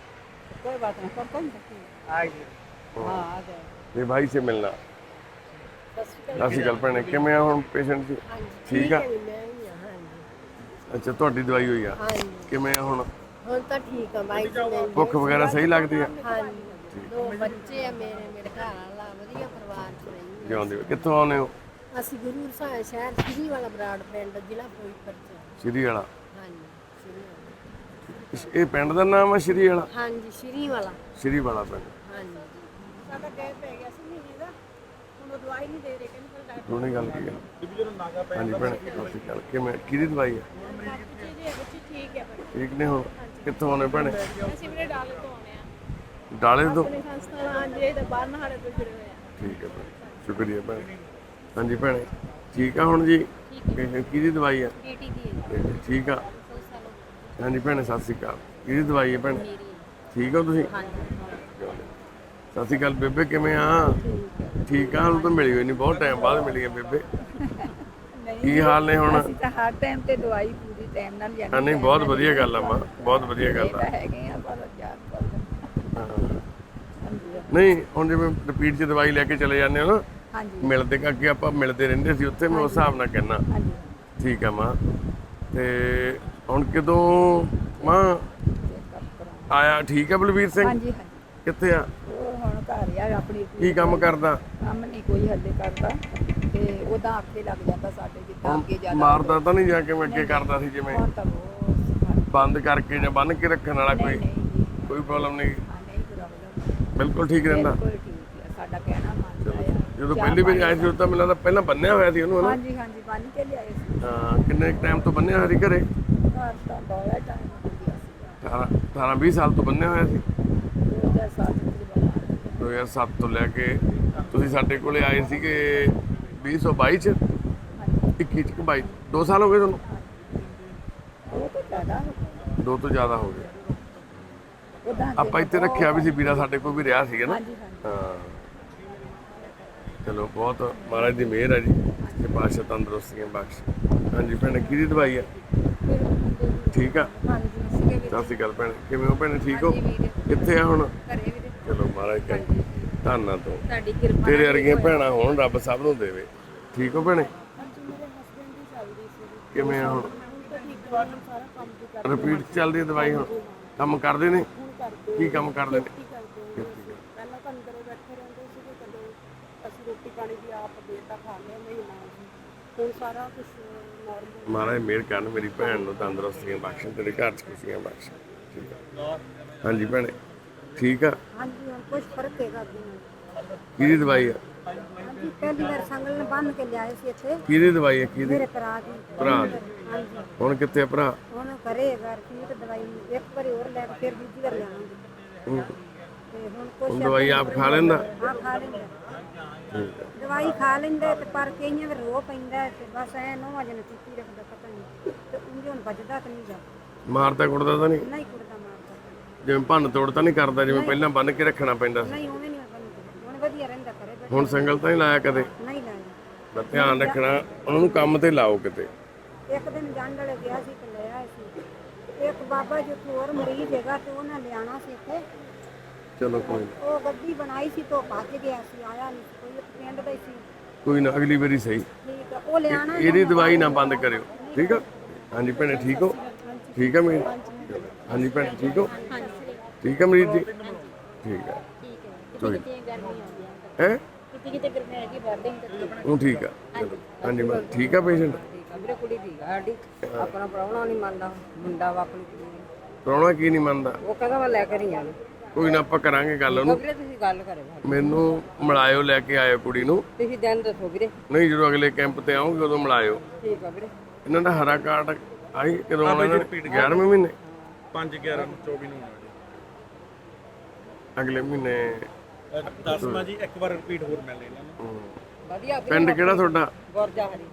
कोई बात नहीं पर कौन सकती आगे हाँ आ जाए ये भाई से मिलना ਅਸੀਂ ਗੱਲ ਭੈਣੇ ਕਿਵੇਂ ਆ ਹੁਣ ਪੇਸ਼ੈਂਟ ਜੀ ਠੀਕ ਆ मैं ही हाँ जी ਅੱਛਾ ਤੁਹਾਡੀ ਦਵਾਈ ਹੋਈ ਆ हाँ जी ਕਿਵੇਂ ਆ ਹੁਣ ਹੁਣ ਤਾਂ ਠੀਕ ਆ ਬਾਈ ਜੀ ਭੁੱਖ ਵਗੈਰਾ ਸਹੀ ਲੱਗਦੀ ਆ। ਹਾਂਜੀ ਦੋ ਬੱਚੇ ਆ ਮੇਰੇ ਮੇਰੇ ਘਰ ਵਾਲਾ ਵਧੀਆ ਪਰਿਵਾਰ ਚ ਰਹੀ ਜਿਉਂਦੇ ਹੋ। ਕਿੱਥੋਂ ਆਉਨੇ ਹੋ? ਅਸੀਂ ਗੁਰੂ ਸਾਹਿਬ ਸ਼ਹਿਰ ਸ੍ਰੀ ਵਾਲਾ ਬਰਾੜ ਪਿੰਡ ਜ਼ਿਲ੍ਹਾ ਫਿਰੋਜ਼ਪੁਰ ਚ ਸ਼੍ਰੀ ਵਾਲਾ? ਹਾਂਜੀ ਸ਼੍ਰੀ ਵਾਲਾ। ਇਹ ਪਿੰਡ ਦਾ ਨਾਮ ਆ ਸ਼੍ਰੀ ਵਾਲਾ? ਹਾਂਜੀ ਸ਼੍ਰੀ ਵਾਲਾ। ਸ਼੍ਰੀ ਵਾਲਾ ਪਿੰਡ। ਹਾਂਜੀ। ਸਾਡਾ ਗੈਪ ਪੈ ਗਿਆ ਸੀ। ਦਵਾਈ ਨਹੀਂ ਦੇ ਰਹੇ ਕਹਿੰਦੇ ਫਿਰ ਡਾਕਟਰ ਉਹਨੇ ਗੱਲ ਕੀ ਆ ਹਾਂਜੀ ਭੈਣ ਸਤਿ ਗੱਲ ਕਿਵੇਂ ਕਿਹਦੀ ਦਵਾਈ ਆ? ਬੱਚੇ ਜੀ ਬੱਚੇ ਠੀਕ ਹੈ ਪਰ ਠੀਕ ਨੇ ਹੁਣ? ਕਿੱਥੋਂ ਆਉਨੇ ਭੈਣੇ? ਅਸੀਂ ਵੀਰੇ ਡਾਲੇ ਤੋਂ ਆਉਣੇ ਆ। ਡਾਲੇ ਤੋਂ? ਆਪਣੇ ਸੰਸਥਾ ਇਹ ਤਾਂ ਬਾਹਰ ਨਹਾੜੇ ਤੋਂ ਜੁੜੇ ਹੋਏ ਆ। ਠੀਕ ਹੈ ਭੈਣੇ ਸ਼ੁਕਰੀਆ ਭੈਣੇ। ਹਾਂਜੀ ਭੈਣੇ ਠੀਕ ਆ ਹੁਣ ਜੀ? ਕਿਹਦੀ ਦਵਾਈ ਆ? ਟੀਟੀ ਦੀ ਹੈ ਠੀਕ ਆ। ਦੋ ਸਾਲ ਹੋ ਹਾਂਜੀ ਭੈਣੇ ਸਤਿ ਸ਼੍ਰੀ ਅਕਾਲ। ਕਿਹਦੀ ਦਵਾਈ ਹੈ ਭੈਣੇ? ਠੀਕ ਹੋ ਤੁਸੀਂ? ਹਾਂਜੀ। ਸਤਿ ਸ਼੍ਰੀ ਅਕਾਲ ਬੇਬੇ ਕਿਵੇਂ ਆ? ਠੀਕ ਆ ਹੁਣ ਤਾਂ ਮਿਲੀ ਹੋਈ ਨਹੀਂ ਬਹੁਤ ਟਾਈਮ ਬਾਅਦ ਮਿਲੀ ਹੈ ਬੇਬੇ। ਕੀ ਹਾਲ ਨੇ ਹੁਣ? ਅਸੀਂ ਤਾਂ ਹਰ ਟਾਈਮ ਤੇ ਦਵਾਈ ਪੂਰੀ ਟਾਈਮ ਨਾਲ ਜਾਂਦੀ ਹਾਂ ਨਹੀਂ ਬਹੁਤ ਵਧੀਆ ਗੱਲ ਆ ਮਾਂ ਬਹੁਤ ਵਧੀਆ ਗੱਲ ਆ। ਹੈਗੇ ਆ ਪਰ ਯਾਰ ਪਰ ਨਹੀਂ ਹੁਣ ਜਿਵੇਂ ਰਿਪੀਟ 'ਚ ਦਵਾਈ ਲੈ ਕੇ ਚਲੇ ਜਾਂਦੇ ਹੋ ਨਾ ਹਾਂਜੀ। ਮਿਲਦੇ ਕਿ ਅੱਗੇ ਆਪਾਂ ਮਿਲਦੇ ਰਹਿੰਦੇ ਸੀ ਉੱਥੇ ਮੈਂ ਉਸ ਹਿਸਾਬ ਨਾਲ ਕਹਿਣਾ ਹਾਂਜੀ। ਠੀਕ ਆ ਮਾਂ। ਤੇ ਹੁਣ ਕਦੋਂ ਮਾਂ? ਆਇਆ ਠੀਕ ਆ ਬਲਵੀਰ ਸਿੰਘ? ਹਾਂਜੀ ਹਾਂਜੀ। ਕਿੱਥੇ ਆ? ਘਰ ਆ ਆਪਣੀ ਕੀ ਕੰਮ ਕਰਦਾ? ਕੰਮ ਨਹੀਂ ਕੋਈ ਹੱਲੇ ਕਰਦਾ। ਤੇ ਉਹਦਾ ਅੱਗੇ ਲੱਗ ਜਾਂਦਾ ਸਾਡੇ ਜਿੱਦਾਂ ਅੱਗੇ ਜਾਂਦਾ ਮਾਰਦਾ ਤਾਂ ਨਹੀਂ ਜਾ ਕੇ ਮੈਂ ਅੱਗੇ ਕਰਦਾ ਸੀ ਜਿਵੇਂ? ਹੁਣ ਤਾਂ ਬਹੁਤ ਸਿਖਾ- ਬੰਦ ਕਰਕੇ ਜਾਂ ਬੰਨ ਕੇ ਰੱਖਣ ਵਾਲਾ ਕੋਈ? ਨਹੀਂ ਜੀ। ਕੋਈ ਪ੍ਰੋਬਲਮ ਨਹੀਂ? ਹਾਂ ਨਹੀਂ ਪ੍ਰੋਬਲਮ ਬਿਲਕੁਲ ਠੀਕ ਰਹਿੰਦਾ। ਬਿਲਕੁਲ ਠੀਕ ਹੈ ਸਾਡਾ ਕਹਿਣਾ ਮੰਨਦਾ ਆ। ਜਦੋਂ ਪਹਿਲੀ ਵਾਰ ਆਏ ਸੀ ਉਦੋਂ ਤਾਂ ਮੈਨੂੰ ਲੱਗਦਾ ਪਹਿਲਾਂ ਬੰਨਿਆ ਹੋਇਆ ਸੀ ਉਹਨੂੰ ਹਨਾ? ਹਾਂਜੀ ਹਾਂਜੀ ਬੰਨ ਕੇ ਲਿਆਏ ਸੀ। ਹਾਂ ਕਿੰਨੇ ਟਾਈਮ ਤੋਂ ਬੰਨਿਆ ਹਰੀ ਘਰੇ? ਘਰ ਤਾਂ ਬਹੁਤ ਟਾਈਮ ਹੋ ਗਿਆ ਸੀ। 18 18 20 ਸਾਲ ਤੋਂ ਬੰਨਿਆ ਹੋਇਆ ਸੀ। 2007 ਦੀ ਬਾਤ 2007 ਤੋਂ ਲੈ ਕੇ ਤੁਸੀਂ ਸਾਡੇ ਕੋਲੇ ਆਏ ਸੀਗੇ 2022 ਚ? 21 ਚ 22 ਦੋ ਸਾਲ ਹੋ ਗਏ ਤੁਹਾਨੂੰ? ਉਹ ਤਾਂ ਜ਼ਿਆਦਾ ਹੋ ਗਿਆ ਦੋ ਤੋਂ ਜ਼ਿਆਦਾ ਹੋ ਗਏ। ਆਪਾਂ ਇੱਥੇ ਰੱਖਿਆ ਵੀ ਸੀ ਵੀਰਾ ਸਾਡੇ ਕੋਲ ਵੀ ਰਿਹਾ ਸੀਗਾ ਨਾ। ਹਾਂ। ਚਲੋ ਬਹੁਤ ਮਹਾਰਾਜ ਦੀ ਮਿਹਰ ਹੈ ਜੀ। ਕਿ ਪਾਸ਼ਾ ਤੰਦਰੁਸਤੀਆਂ ਬਖਸ਼। ਹਾਂਜੀ ਭੈਣੇ ਕਿਹਦੀ ਦਵਾਈ ਆ? ਠੀਕ ਆ? ਹਾਂਜੀ ਸਤਿ ਸ਼੍ਰੀ ਅਕਾਲ ਭੈਣੇ। ਕਿਵੇਂ ਹੋ ਭੈਣੇ ਠੀਕ ਹੋ? ਕਿੱਥੇ ਆ ਹੁਣ? ਘਰੇ ਚਲੋ ਮਹਾਰਾਜ ਧੰਨਾ ਤੋਂ। ਤੁਹਾਡੀ ਕਿਰਪਾ ਤੇਰੇ ਵਰਗੀਆਂ ਭੈਣਾਂ ਹੋਣ ਰੱਬ ਸਭ ਨੂੰ ਦੇਵੇ। ਠੀਕ ਹੋ ਭੈਣੇ? ਮੇਰੇ ਕਿਵੇਂ ਆ ਹੁਣ? ਰਿਪੀਟ ਚੱਲਦੀ ਹੈ। ਦਵਾਈ ਹੁਣ? ਕੰਮ ਕਰਦੇ ਨੇ? ਕੀ ਕੰਮ ਕਰਦੇ ਨੇ? ਕੀ ਕਰਦੇ ਹੁੰਦੇ ਸੀ। ਪਹਿਲਾਂ ਤਾਂ ਅੰਦਰੇ ਬੈਠੇ ਰਹਿੰਦੇ ਸੀਗੇ ਕਦੇ ਅਸੀਂ ਰੋਟੀ ਪਾਣੀ ਵੀ ਆਪ ਦੇਤਾ ਖਾ ਲਿਆ ਨਹੀਂ ਨਾ ਹੁਣ ਸਾਰਾ ਕੁਝ ਨਾਰਮਲ ਮਹਾਰਾਜ ਮਿਹਰ ਕਰਨ ਮੇਰੀ ਭੈਣ ਨੂੰ ਤੰਦਰੁਸਤੀਆਂ ਬਖਸ਼ਣ ਤੇਰੇ ਘਰ ਚ ਖੁਸ਼ੀਆਂ ਬਖਸ਼ਣ। ਠੀਕ ਹਾਂਜੀ ਭੈਣੇ। ਠੀਕ ਆ? ਹਾਂਜੀ ਹੁਣ ਕੁਝ ਫ਼ਰਕ ਹੈਗਾ ਅੱਗੇ ਨਾਲੋਂ। ਕਿਹਦੀ ਦਵਾਈ ਆ? ਹਾਂਜੀ ਪਹਿਲੀ ਵਾਰ ਸੰਗਲ ਨੇ ਬੰਨ ਕੇ ਲਿਆਏ ਸੀ ਇੱਥੇ। ਕਿਹਦੀ ਦਵਾਈ ਆ ਕਿਹਦੀ? ਮੇਰੇ ਭਰਾ ਦੀ। ਭਰਾ ਦੀ। ਹਾਂਜੀ। ਹੁਣ ਕਿੱਥੇ ਆ ਭਰਾ? ਹੁਣ ਘਰੇ ਹੈਗਾ ਰਿਪੀਟ ਦਵਾਈ ਇੱਕ ਵਾਰੀ ਹੋਰ ਲੈ ਕੇ ਫਿਰ ਦੂਜੀ ਵਾਰ ਲਿਆਵਾਂਗੇ। ਹੂੰ। ਤੇ ਹੁਣ ਕੁਝ ਹੁਣ ਦਵਾਈ ਆਪ ਖਾ ਲੈਂਦਾ? ਹਾਂ ਖਾ ਲੈਂਦਾ। ਠੀਕ ਆ ਦਵਾਈ ਖਾ ਲੈਂਦਾ ਤੇ ਪਰ ਕਈਆਂ ਵਾਰ ਰੋ ਪੈਂਦਾ ਤੇ ਬਸ ਐ ਨੋ ਵਜੇ ਨੂੰ ਚੀਤੀ ਰੱਖਦਾ ਪਤਾ ਨਹੀਂ ਤੇ ਉਂਝ ਹੁਣ ਵੱਜਦਾ ਤਾਂ ਨਹੀਂ ਜਾ। ਮਾਰਦਾ ਕੁੱਟਦਾ ਤਾਂ ਨਹੀਂ? ਨਹੀਂ ਕੁੜਦਾ ਜਿਵੇਂ ਭੰਨ ਤੋੜ ਤਾਂ ਨਹੀਂ ਕਰਦਾ ਜਿਵੇਂ ਪਹਿਲਾਂ ਬੰਨ ਕੇ ਰੱਖਣਾ ਪੈਂਦਾ। ਸੀ ਨਹੀਂ ਉਵੇਂ ਨਹੀਂ ਬੰਦਾ ਹੁਣ ਵਧੀਆ ਰਹਿੰਦਾ ਕਰੇ ਹੁਣ ਸੰਗਲ ਤਾਂ ਨਹੀਂ ਲਾਇਆ ਕਦੇ? ਨਹੀਂ ਲਾਇਆ। ਤਾਂ ਧਿਆਨ ਰੱਖਣਾ ਉਹਨਾਂ ਨੂੰ ਕੰਮ ਤੇ ਲਾਓ ਕਿਤੇ। ਇੱਕ ਦਿਨ ਜੰਡ ਵਾਲੇ ਗਿਆ ਸੀ ਤੇ ਲੈ ਆਏ ਸੀ। ਇੱਕ ਬਾਬਾ ਜੀ ਹੋਰ ਮਰੀਜ਼ ਹੈਗਾ ਤੇ ਉਹਨਾਂ ਲਿਆਣਾ ਸੀ ਇੱਥੇ। ਚਲੋ ਕੋਈ ਨਾ। ਉਹ ਗੱਡੀ ਬਣਾਈ ਸੀ ਤੋਂ ਭੱਜ ਗਿਆ ਸੀ ਆਇਆ ਨਹੀਂ ਸੀ, ਕੋਈ ਇੱਕ ਪਿੰਡ ਦਾ ਹੀ ਸੀ। ਕੋਈ ਨਾ ਅਗਲੀ ਵਾਰੀ ਸਹੀ। ਠੀਕ ਆ ਉਹ ਲਿਆਣਾ ਇਹਦੀ ਦਵਾਈ ਨਾ ਬੰਦ ਕਰਿਓ। ਠੀਕ ਆ? ਹਾਂਜੀ ਭੈਣੇ ਠੀਕ ਹੋ? ਠੀਕ ਆ ਮੇਰੀ। ਹਾਂਜੀ ਭੈਣੇ ਠੀਕ ਹੋ? ਠੀਕ ਆ ਮਰੀਜ਼ ਜੀ? ਠੀਕ ਆ ਕੋਈ ਹੈ। ਕਿਤੇ ਕਿਤੇ ਗਰਮੀ ਹੈਗੀ ਵੱਧਦੇ ਹੀ ਤਾਂ ਉਹ ਠੀਕ ਆ ਚਲੋ। ਹਾਂਜੀ। ਮੈਂ ਠੀਕ ਆ ਪੇਸ਼ੈਂਟ ਠੀਕ ਆ ਵੀਰੇ ਕੁੜੀ ਠੀਕ ਆ ਸਾਡੀ। ਆਪਣਾ ਪ੍ਰਾਹੁਣਾ ਨਹੀਂ ਮੰਨਦਾ ਮੁੰਡਾ ਵਾ ਆਪਣੀ ਕੁੜੀ ਨੂੰ। ਪ੍ਰਾਹੁਣਾ ਕੀ ਨਹੀਂ ਮੰਨਦਾ? ਉਹ ਕਹਿੰਦਾ ਮੈਂ ਲੈ ਕੇ ਨਹੀਂ ਜਾਣੀ। ਕੋਈ ਨਾ ਆਪਾਂ ਕਰਾਂਗੇ ਗੱਲ ਉਹਨੂੰ। ਵੀਰੇ ਤੁਸੀਂ ਗੱਲ ਕਰੇ ਭਾਈ ਮੈਨੂੰ ਮਿਲਾਇਓ ਲੈ ਕੇ ਆਇਓ ਕੁੜੀ ਨੂੰ। ਤੁਸੀਂ ਦਿਨ ਦੱਸੋ ਵੀਰੇ। ਨਹੀਂ ਜਦੋਂ ਅਗਲੇ ਕੈਂਪ ਤੇ ਆਉਂਗੇ ਉਦੋਂ ਮਿਲਾਇਓ। ਠੀਕ ਆ ਵੀਰੇ। ਇਹਨਾਂ ਦਾ ਹਰਾ ਕਾਰਡ ਆਈ ਕਦੋਂ ਆਉਣਾ ਇਹਨਾਂ ਨੇ 11ਵੇਂ ਮਹੀਨੇ? 5 11 ਨੂੰ 24 ਨੂੰ ਅਗਲੇ ਮਹੀਨੇ 10ਵਾਂ ਜੀ ਇੱਕ ਵਾਰ ਰਿਪੀਟ ਹੋਰ ਮਿਲ ਨੂੰ ਵਧੀਆ ਪਿੰਡ ਕਿਹੜਾ ਤੁਹਾਡਾ? ਗੁਰਜਾ ਹਰੀ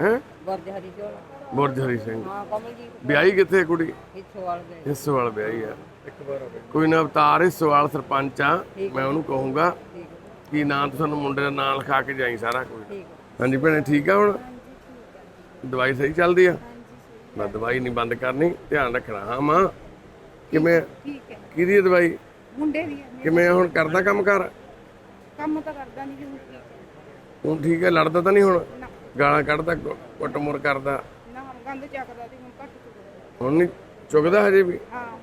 ਹੈ? ਗੁਰਜਾ ਹਰੀ ਚੋਲ। ਬੁਰਜ ਹਰੀ ਸਿੰਘ। ਹਾਂ ਕਮਲਜੀਤ ਵਿਆਹੀ ਕਿੱਥੇ ਹੈ ਕੁੜੀ? ਇੱਥੋਂ ਵਾਲ ਗਏ। ਹਿੱਸੋਵਾਲ ਵਿਆਹੀ ਆ। ਇੱਕ ਵਾਰ ਹੋਵੇ ਕੋਈ ਨਾ ਅਵਤਾਰ ਹਿੱਸੋਵਾਲ ਸਰਪੰਚ ਆ। ਮੈਂ ਉਹਨੂੰ ਕਹੂੰਗਾ ਕਿ ਨਾਂ ਤੂੰ ਸਾਨੂੰ ਮੁੰਡੇ ਦਾ ਨਾਂ ਲਿਖਾ ਕੇ ਜਾਈ ਸਾਰਾ ਆ ਹਾਂਜੀ ਭੈਣੇ ਠੀਕ ਆ ਹੁਣ? ਦਵਾਈ ਸਹੀ ਚੱਲਦੀ ਆ? ਨਾ ਦਵਾਈ ਨਹੀਂ ਬੰਦ ਕਰਨੀ ਧਿਆਨ ਰੱਖਣਾ ਹਾਂ ਮਾਂ। ਕਿਵੇਂ ਠੀਕ ਹੈ। ਕਿਹਦੀ ਆ ਦਵਾਈ ਮੁੰਡੇ ਵੀ ਹੈ ਕਿਵੇਂ ਹੁਣ ਕਰਦਾ ਕੰਮ ਕਰ ਕੰਮ ਤਾਂ ਕਰਦਾ ਨਹੀਂ ਜੀ ਹੁਣ ਠੀਕ ਹੈ। ਹੁਣ ਠੀਕ ਹੈ ਲੜਦਾ ਤਾਂ ਨਹੀਂ ਹੁਣ? ਗਾਲਾਂ ਕੱਢਦਾ ਕੁ- ਕੁੱਟਮੁਰ ਕਰਦਾ। ਨਾ ਹੁਣ ਗੰਦ ਚੱਕਦਾ ਤੇ ਹੁਣ ਘੱਟ ਚੁੱਕਦਾ। ਹੁਣ ਨਹੀਂ ਚੁੱਕਦਾ ਹਜੇ ਵੀ? ਹਾਂ।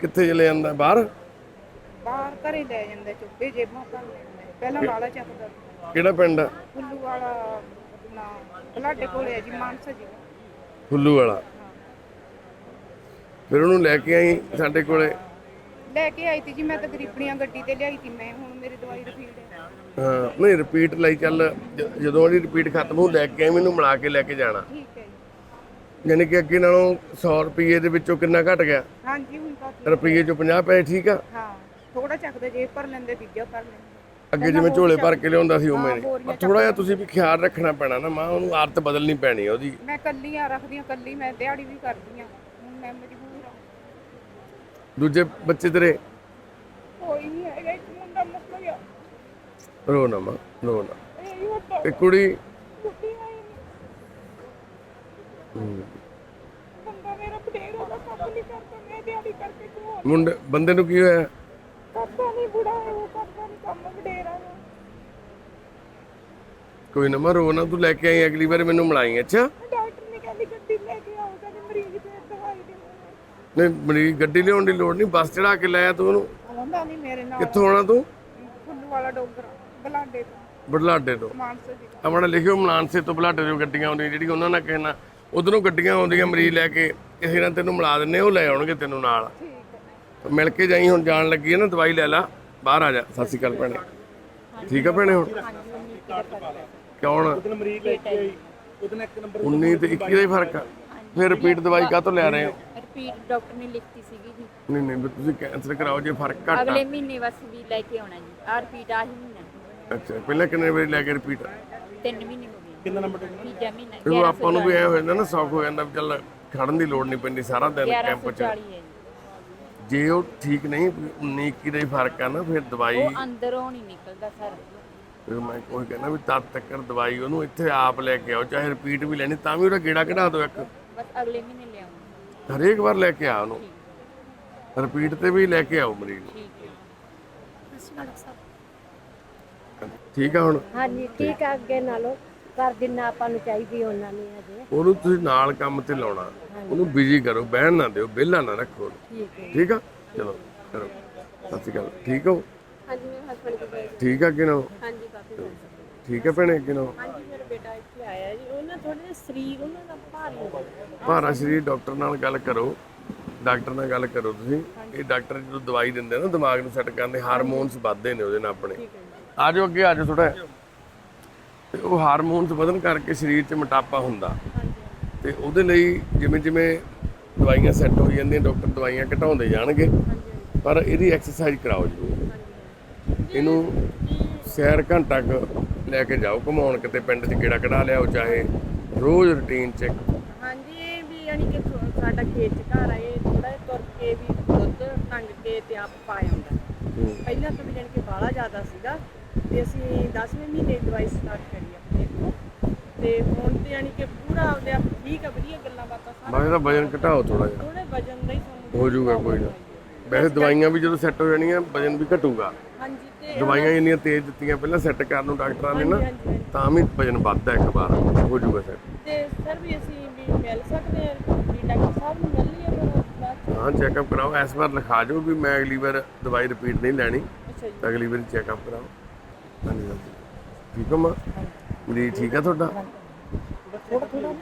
ਕਿੱਥੇ ਚਲੇ ਜਾਂਦਾ? ਬਾਹਰ? ਬਾਹਰ ਘਰੇ ਲੈ ਜਾਂਦਾ ਚੁੱਪੇ ਜੇਬਾਂ ਭਰ ਲੈਂਦਾ। ਪਹਿਲਾਂ ਵਾਲਾ ਚੱਕਦਾ। ਸੀ। ਕਿਹੜਾ ਪਿੰਡ ਆ? ਕੁੱਲੂ ਵਾਲਾ ਨਾ ਬਲਾਡੇ ਕੋਲੇ ਹੈ ਜੀ ਮਾਨਸਾ ਜੀ ਫੁੱਲੂ ਵਾਲਾ। ਫਿਰ ਉਹਨੂੰ ਲੈ ਕੇ ਆਈ ਸਾਡੇ ਕੋਲੇ। ਲੈ ਕੇ ਆਈ ਤੀ ਜੀ ਮੈਂ ਤਾਂ ਗਰੀਬਣੀਆਂ ਗੱਡੀ ਤੇ ਲਿਆਈ ਤੀ ਮੈਂ ਹੁਣ ਮੇਰੀ ਦਵਾਈ ਰਫੀਲ ਹੈ। ਹਾਂ ਨਹੀਂ ਰਿਪੀਟ ਲਈ ਚੱਲ ਜ- ਜਦੋਂ ਉਹਦੀ ਰਿਪੀਟ ਖਤਮ ਹੋ ਲੈ ਕੇ ਆਈ ਮੈਨੂੰ ਮਿਲਾ ਕੇ ਲੈ ਕੇ ਜਾਣਾ। ਠੀਕ ਹੈ ਜੀ। ਯਾਨੀ ਕਿ ਅੱਗੇ ਨਾਲੋਂ 100 ਰੁਪਏ ਦੇ ਵਿੱਚੋਂ ਕਿੰਨਾ ਘਟ ਗਿਆ? ਹਾਂਜੀ ਹੁਣ ਤਾਂ ਠੀਕ। ਰੁਪਏ ਚੋਂ 50 ਪੈਸੇ ਠੀਕ ਆ? ਹਾਂ ਥੋੜਾ ਚੱਕਦਾ ਜੇ ਭਰ ਲੈਂਦੇ ਤੀਜਾ ਭਰ ਲੈਂਦੇ। ਅੱਗੇ ਜਿਵੇਂ ਝੋਲੇ ਭਰ ਕੇ ਲਿਆਉਂਦਾ ਸੀ ਉਵੇਂ ਹਾਂ, ਨਹੀਂ। ਥੋੜਾ ਜਿਹਾ ਤੁਸੀਂ ਵੀ ਖਿਆਲ ਰੱਖਣਾ ਪੈਣਾ ਨਾ ਮਾਂ ਉਹਨੂੰ ਆਦਤ ਬਦਲਣੀ ਪੈਣੀ ਆ ਉਹਦੀ। ਮੈਂ ਕੱਲੀ ਆ ਰੱਖਦੀ ਆ ਕੱਲੀ ਮੈਂ ਦਿਹਾੜੀ ਵੀ ਕਰਦੀ ਆ। ਹੁਣ ਮੈਂ ਆ ਦੂਜੇ ਬੱਚੇ ਤੇਰੇ? ਕੋਈ ਨਹੀਂ ਹੈਗਾ ਇੱਕ ਮੁੰਡਾ ਆ ਰੋ ਨਾ ਮਾਂ ਰੋ ਨਾ। ਇਹ ਤੇ ਕੁੜੀ? ਛੁੱਟੀ ਆਈ ਨਹੀਂ ਬੰਦਾ ਮੇਰਾ ਬਡੇਰਾ ਦਾ ਕੰਮ ਨਹੀਂ ਕਰਦਾ ਮੈਂ ਦਿਹਾੜੀ ਕਰਕੇ ਕਿਉਂ ਮੁੰਡੇ ਬੰਦੇ ਨੂੰ ਕੀ ਹੋਇਆ? ਕਰਦਾ ਨਹੀਂ ਬੁੜਾ ਹੈ ਉਹ ਕਰਦਾ ਨਹੀਂ ਕੰਮ ਬਡੇਰਾ ਦਾ ਕੋਈ ਨਾ ਮਾਂ ਰੋ ਨਾ ਤੂੰ ਲੈ ਕੇ ਆਈ ਅਗਲੀ ਵਾਰ ਮੈਨੂੰ ਮਿਲਾਈ ਅੱਛਾ ਡਾਕਟਰ ਨੇ ਕਹਿੰਦੀ ਗੱਡੀ ਲੈ ਕੇ ਆਓ ਕਹਿੰਦੇ ਮਰੀਜ਼ ਤੇ ਦਵਾਈ ਦੇ ਨਹੀਂ ਮਰੀਜ਼ ਗੱਡੀ ਲਿਆਉਣ ਦੀ ਲੋੜ ਨਹੀਂ ਬੱਸ ਚੜਾ ਕੇ ਲਾਇਆ ਤੂੰ ਉਹਨੂੰ। ਆਉਂਦਾ ਨਹੀਂ ਮੇਰੇ ਨਾਲ। ਕਿੱਥੋਂ ਆਉਣਾ ਤੂੰ? ਫੁੱਲੂ ਵਾਲਾ ਡੋਗਰਾ ਬਲਾਡੇ ਤੋਂ। ਬੜਲਾਡੇ ਤੋਂ। ਮਾਨਸਾ ਜੀ ਆਪਣਾ ਲਿਖਿਓ ਮਲਾਨਸੇ ਤੋਂ ਬਲਾਡੇ ਤੋਂ ਗੱਡੀਆਂ ਆਉਂਦੀਆਂ ਜਿਹੜੀ ਉਹਨਾਂ ਨਾਲ ਕਹਿਣਾ ਉਧਰੋਂ ਗੱਡੀਆਂ ਆਉਂਦੀਆਂ ਮਰੀਜ਼ ਲੈ ਕੇ ਕਿਸੇ ਨਾਲ ਤੈਨੂੰ ਮਿਲਾ ਦਿੰਨੇ ਉਹ ਲੈ ਆਉਣਗੇ ਤੈਨੂੰ ਨਾਲ। ਠੀਕ ਹੈ ਤਾਂ ਮਿਲ ਕੇ ਜਾਈ ਹੁਣ ਜਾਣ ਲੱਗੀ ਹੈ ਨਾ ਦਵਾਈ ਲੈ ਲਾ ਬਾਹਰ ਆ ਜਾ ਸਤਿ ਸ਼੍ਰੀ ਅਕਾਲ ਭੈਣੇ। ਠੀਕ ਆ ਭੈਣੇ ਹੁਣ? ਕੌਣ? ਮਰੀਜ਼ ਲੈ ਕੇ ਆਈ ਉਹਦੇ ਨਾਲ ਇੱਕ ਨੰਬਰ 19 ਤੇ 21 ਦਾ ਹੀ ਫ਼ਰਕ ਆ। ਫਿਰ ਰਿਪੀਟ ਦਵਾਈ ਕਾਹਤੋਂ ਲੈ ਰਹੇ ਹੋ? ਰਿਪੀਟ ਡਾਕਟਰ ਨੇ ਲਿਖਤੀ ਸੀਗੀ ਜੀ। ਨਹੀਂ ਨਹੀਂ ਵੀ ਤੁਸੀਂ ਕੈਂਸਲ ਕਰਾਓ ਜੇ ਫ਼ਰਕ ਘੱਟ ਆ। ਅਗਲੇ ਮਹੀਨੇ ਬਸ ਵੀ ਲੈ ਕੇ ਆਉਣਾ ਜੀ। ਆ ਰਿਪੀਟ ਆਹੀ ਮਹੀਨਾ ਅੱਛਾ ਪਹਿਲਾਂ ਕਿੰਨੇ ਵਾਰੀ ਲੈ ਕੇ ਰਿਪੀਟ ਤਿੰਨ ਮਹੀਨੇ ਹੋ ਗਏ। ਕਿੰਨਾ ਨੰਬਰ ਟੇਕਣਾ ਤੀਜਾ ਮਹੀਨਾ ਫਿਰ ਆਪਾਂ ਨੂੰ ਵੀ ਐ ਹੋ ਜਾਂਦਾ ਨਾ ਸੌਖ ਹੋ ਜਾਂਦਾ ਵੀ ਚੱਲ ਖੜਨ ਦੀ ਲੋੜ ਨਹੀਂ ਪੈਂਦੀ ਸਾਰਾ ਦਿਨ ਕੈਂਪ 'ਚ। 1140 ਹੈ ਜੀ। ਜੇ ਉਹ ਠੀਕ ਨਹੀਂ 19 21 ਦਾ ਹੀ ਫ਼ਰਕ ਆ ਨਾ ਫਿਰ ਦਵਾਈ ਉਹ ਅੰਦਰੋਂ ਨਹੀਂ ਨਿਕਲਦਾ ਸਰ। ਫਿਰ ਮੈਂ ਕੋਈ ਕਹਿੰਦਾ ਵੀ ਤਦ ਤੱਕ ਦਵਾਈ ਉਹਨੂੰ ਇੱਥੇ ਆਪ ਲੈ ਕੇ ਆਓ ਚਾਹੇ ਰਿਪੀਟ ਵੀ ਲੈਣੀ ਤਾਂ ਵੀ ਉਹਦਾ ਗੇੜਾ ਕਢਾ ਦਿਓ ਇੱਕ। ਬਸ ਅਗਲੇ ਮਹੀਨੇ ਹਰੇਕ ਵਾਰ ਲੈ ਕੇ ਆ ਉਹਨੂੰ। ਰਿਪੀਟ ਤੇ ਵੀ ਲੈ ਕੇ ਆਓ ਮਰੀਜ਼ ਨੂੰ। ਠੀਕ ਹੈ। ਠੀਕ ਆ ਹੁਣ? ਹਾਂਜੀ ਠੀਕ ਆ ਅੱਗੇ ਨਾਲੋਂ। ਪਰ ਜਿੰਨਾ ਆਪਾਂ ਨੂੰ ਚਾਹੀਦੀ ਉਹਨਾਂ ਨੇ ਅਜੇ ਉਹਨੂੰ ਤੁਸੀਂ ਨਾਲ ਕੰਮ ਤੇ ਲਾਉਣਾ। ਉਹਨੂੰ ਬਿਜ਼ੀ ਕਰੋ ਬਹਿਣ ਨਾ ਦਿਓ ਵਿਹਲਾ ਨਾ ਰੱਖੋ ਉਹਨੂੰ। ਠੀਕ ਆ? ਚਲੋ ਕਰੋ ਸਤਿ ਸ਼੍ਰੀ ਅਕਾਲ। ਠੀਕ ਹੋ? ਹਾਂਜੀ ਮੇਰੇ ਹਸਬੰਡ ਕੋਲ ਗਏ ਠੀਕ ਆ ਕਿ ਨਾ? ਹਾਂਜੀ ਕਾਫੀ ਠੀਕ ਹੈ ਭੈਣੇ ਕਿ ਨਾ? ਹਾਂਜੀ ਮੇਰਾ ਬੇਟਾ ਇੱਥੇ ਆਇਆ ਜੀ। ਥੋੜੇ ਜਿਹਾ ਸਰੀਰ ਉਹਨਾਂ ਦਾ ਭਾਰੀ ਹੋ? ਗਿਆ ਭਾਰਾ ਸਰੀਰ ਡਾਕਟਰ ਨਾਲ ਗੱਲ ਕਰੋ। ਡਾਕਟਰ ਨਾਲ ਗੱਲ ਕਰੋ ਤੁਸੀਂ। ਇਹ ਡਾਕਟਰ ਜਦੋਂ ਦਵਾਈ ਦਿੰਦੇ ਨਾ ਦਿਮਾਗ ਨੂੰ ਸੈੱਟ ਕਰਨ ਦੇ ਹਾਰਮੋਨਸ ਵੱਧਦੇ ਨੇ ਉਹਦੇ ਨਾਲ ਆਪਣੇ। ਆ ਜਾਓ ਅੱਗੇ ਆ ਜਾਓ ਥੋੜਾ ਉਹ ਹਾਰਮੋਨਸ ਵਧਣ ਕਰਕੇ ਸਰੀਰ 'ਚ ਮੋਟਾਪਾ ਹੁੰਦਾ। ਤੇ ਉਹਦੇ ਲਈ ਜਿਵੇਂ ਜਿਵੇਂ ਦਵਾਈਆਂ ਸੈੱਟ ਹੋ ਜਾਂਦੀਆਂ ਡਾਕਟਰ ਦਵਾਈਆਂ ਘਟਾਉਂਦੇ ਜਾਣਗੇ। ਪਰ ਇਹਦੀ ਐਕਸਰਸਾਈਜ਼ ਕਰਾਓ ਜੀ ਇਹਨੂੰ ਸੈਰ ਘੰਟਾ ਕੁ ਲੈ ਕੇ ਜਾਓ। ਘੁਮਾਉਣ ਕਿਤੇ ਪਿੰਡ 'ਚ ਗੇੜਾ ਕਢਾ ਲਿਆਓ ਚਾਹੇ ਰੋਜ਼ ਰੁਟੀਨ 'ਚ ਹਾਂਜੀ ਇਹ ਵੀ ਯਾਨੀ ਕਿ ਥੋ- ਸਾਡਾ ਖੇਤ ਚ ਘਰ ਆ ਇਹ ਥੋੜਾ ਜਿਹਾ ਤੁਰ ਕੇ ਵੀ ਦੁੱਧ ਟੰਗ ਕੇ ਤੇ ਆਪ ਪਾ ਆਉਂਦਾ ਹੂੰ। ਪਹਿਲਾਂ ਤਾਂ ਵੀ ਜਾਣੀ ਕਿ ਬਾਹਲਾ ਜ਼ਿਆਦਾ ਸੀਗਾ ਤੇ ਅਸੀਂ 10ਵੇਂ ਮਹੀਨੇ ਦਵਾਈ ਸਟਾਰਟ ਕਰੀ ਆਪਣੇ ਕੋਲ। ਤੇ ਹੁਣ ਤੇ ਯਾਨੀ ਕਿ ਪੂਰਾ ਆਪਦੇ ਆਪ ਠੀਕ ਆ ਵਧੀਆ ਗੱਲਾਂ ਬਾਤਾਂ ਸਾਰਾ ਬਸ ਇਹਦਾ ਵਜਨ ਘਟਾਓ ਥੋੜਾ ਜਿਹਾ। ਥੋੜੇ ਵਜਨ ਦਾ ਹੀ ਸਾਨੂੰ ਹੋ ਜਾਊਗਾ ਕੋਈ ਨਾ। ਵੈਸੇ ਦਵਾਈਆਂ ਵੀ ਜਦੋਂ ਸੈੱਟ ਹੋ ਜਾਣੀਆਂ ਵਜਨ ਵੀ ਘਟੂਗਾ। ਹਾਂਜੀ। ਤੇ ਦਵਾਈਆਂ ਇੰਨੀਆਂ ਤੇਜ਼ ਦਿੱਤੀਆਂ ਪਹਿਲਾਂ ਸੈੱਟ ਕਰਨ ਨੂੰ ਡਾਕਟਰਾਂ ਨੇ ਨਾ। ਤਾਂ ਵੀ ਵਜਨ ਵੱਧਦਾ ਇੱਕ ਵਾਰ ਹੋ ਜਾਊਗਾ ਸੈੱਟ ਤੇ ਸਰ ਵੀ ਅਸੀਂ ਵੀ ਮਿਲ ਸਕਦੇ ਹਾਂ ਵੀ ਡਾਕਟਰ ਸਾਹਿਬ ਨੂੰ ਮਿਲ ਲਈਏ ਫਿਰ ਬਾਅਦ। 'ਚ? ਹਾਂ ਚੈੱਕਅਪ ਕਰਾਓ ਇਸ ਵਾਰ ਲਿਖਾ ਜਾਓ ਵੀ ਮੈਂ ਅਗਲੀ ਵਾਰ ਦਵਾਈ ਰਿਪੀਟ ਨਹੀਂ ਲੈਣੀ। ਅੱਛਾ ਜੀ। ਅਗਲੀ ਵਾਰ ਚੈੱਕਅਪ ਕਰਾਓ। ਹਾਂਜੀ ਹਾਂਜੀ। ਠੀਕ ਹੋ ਮਾਂ? ਮਰੀਜ਼ ਠੀਕ ਆ ਤੁਹਾਡਾ? ਥੋੜਾ ਥੋੜਾ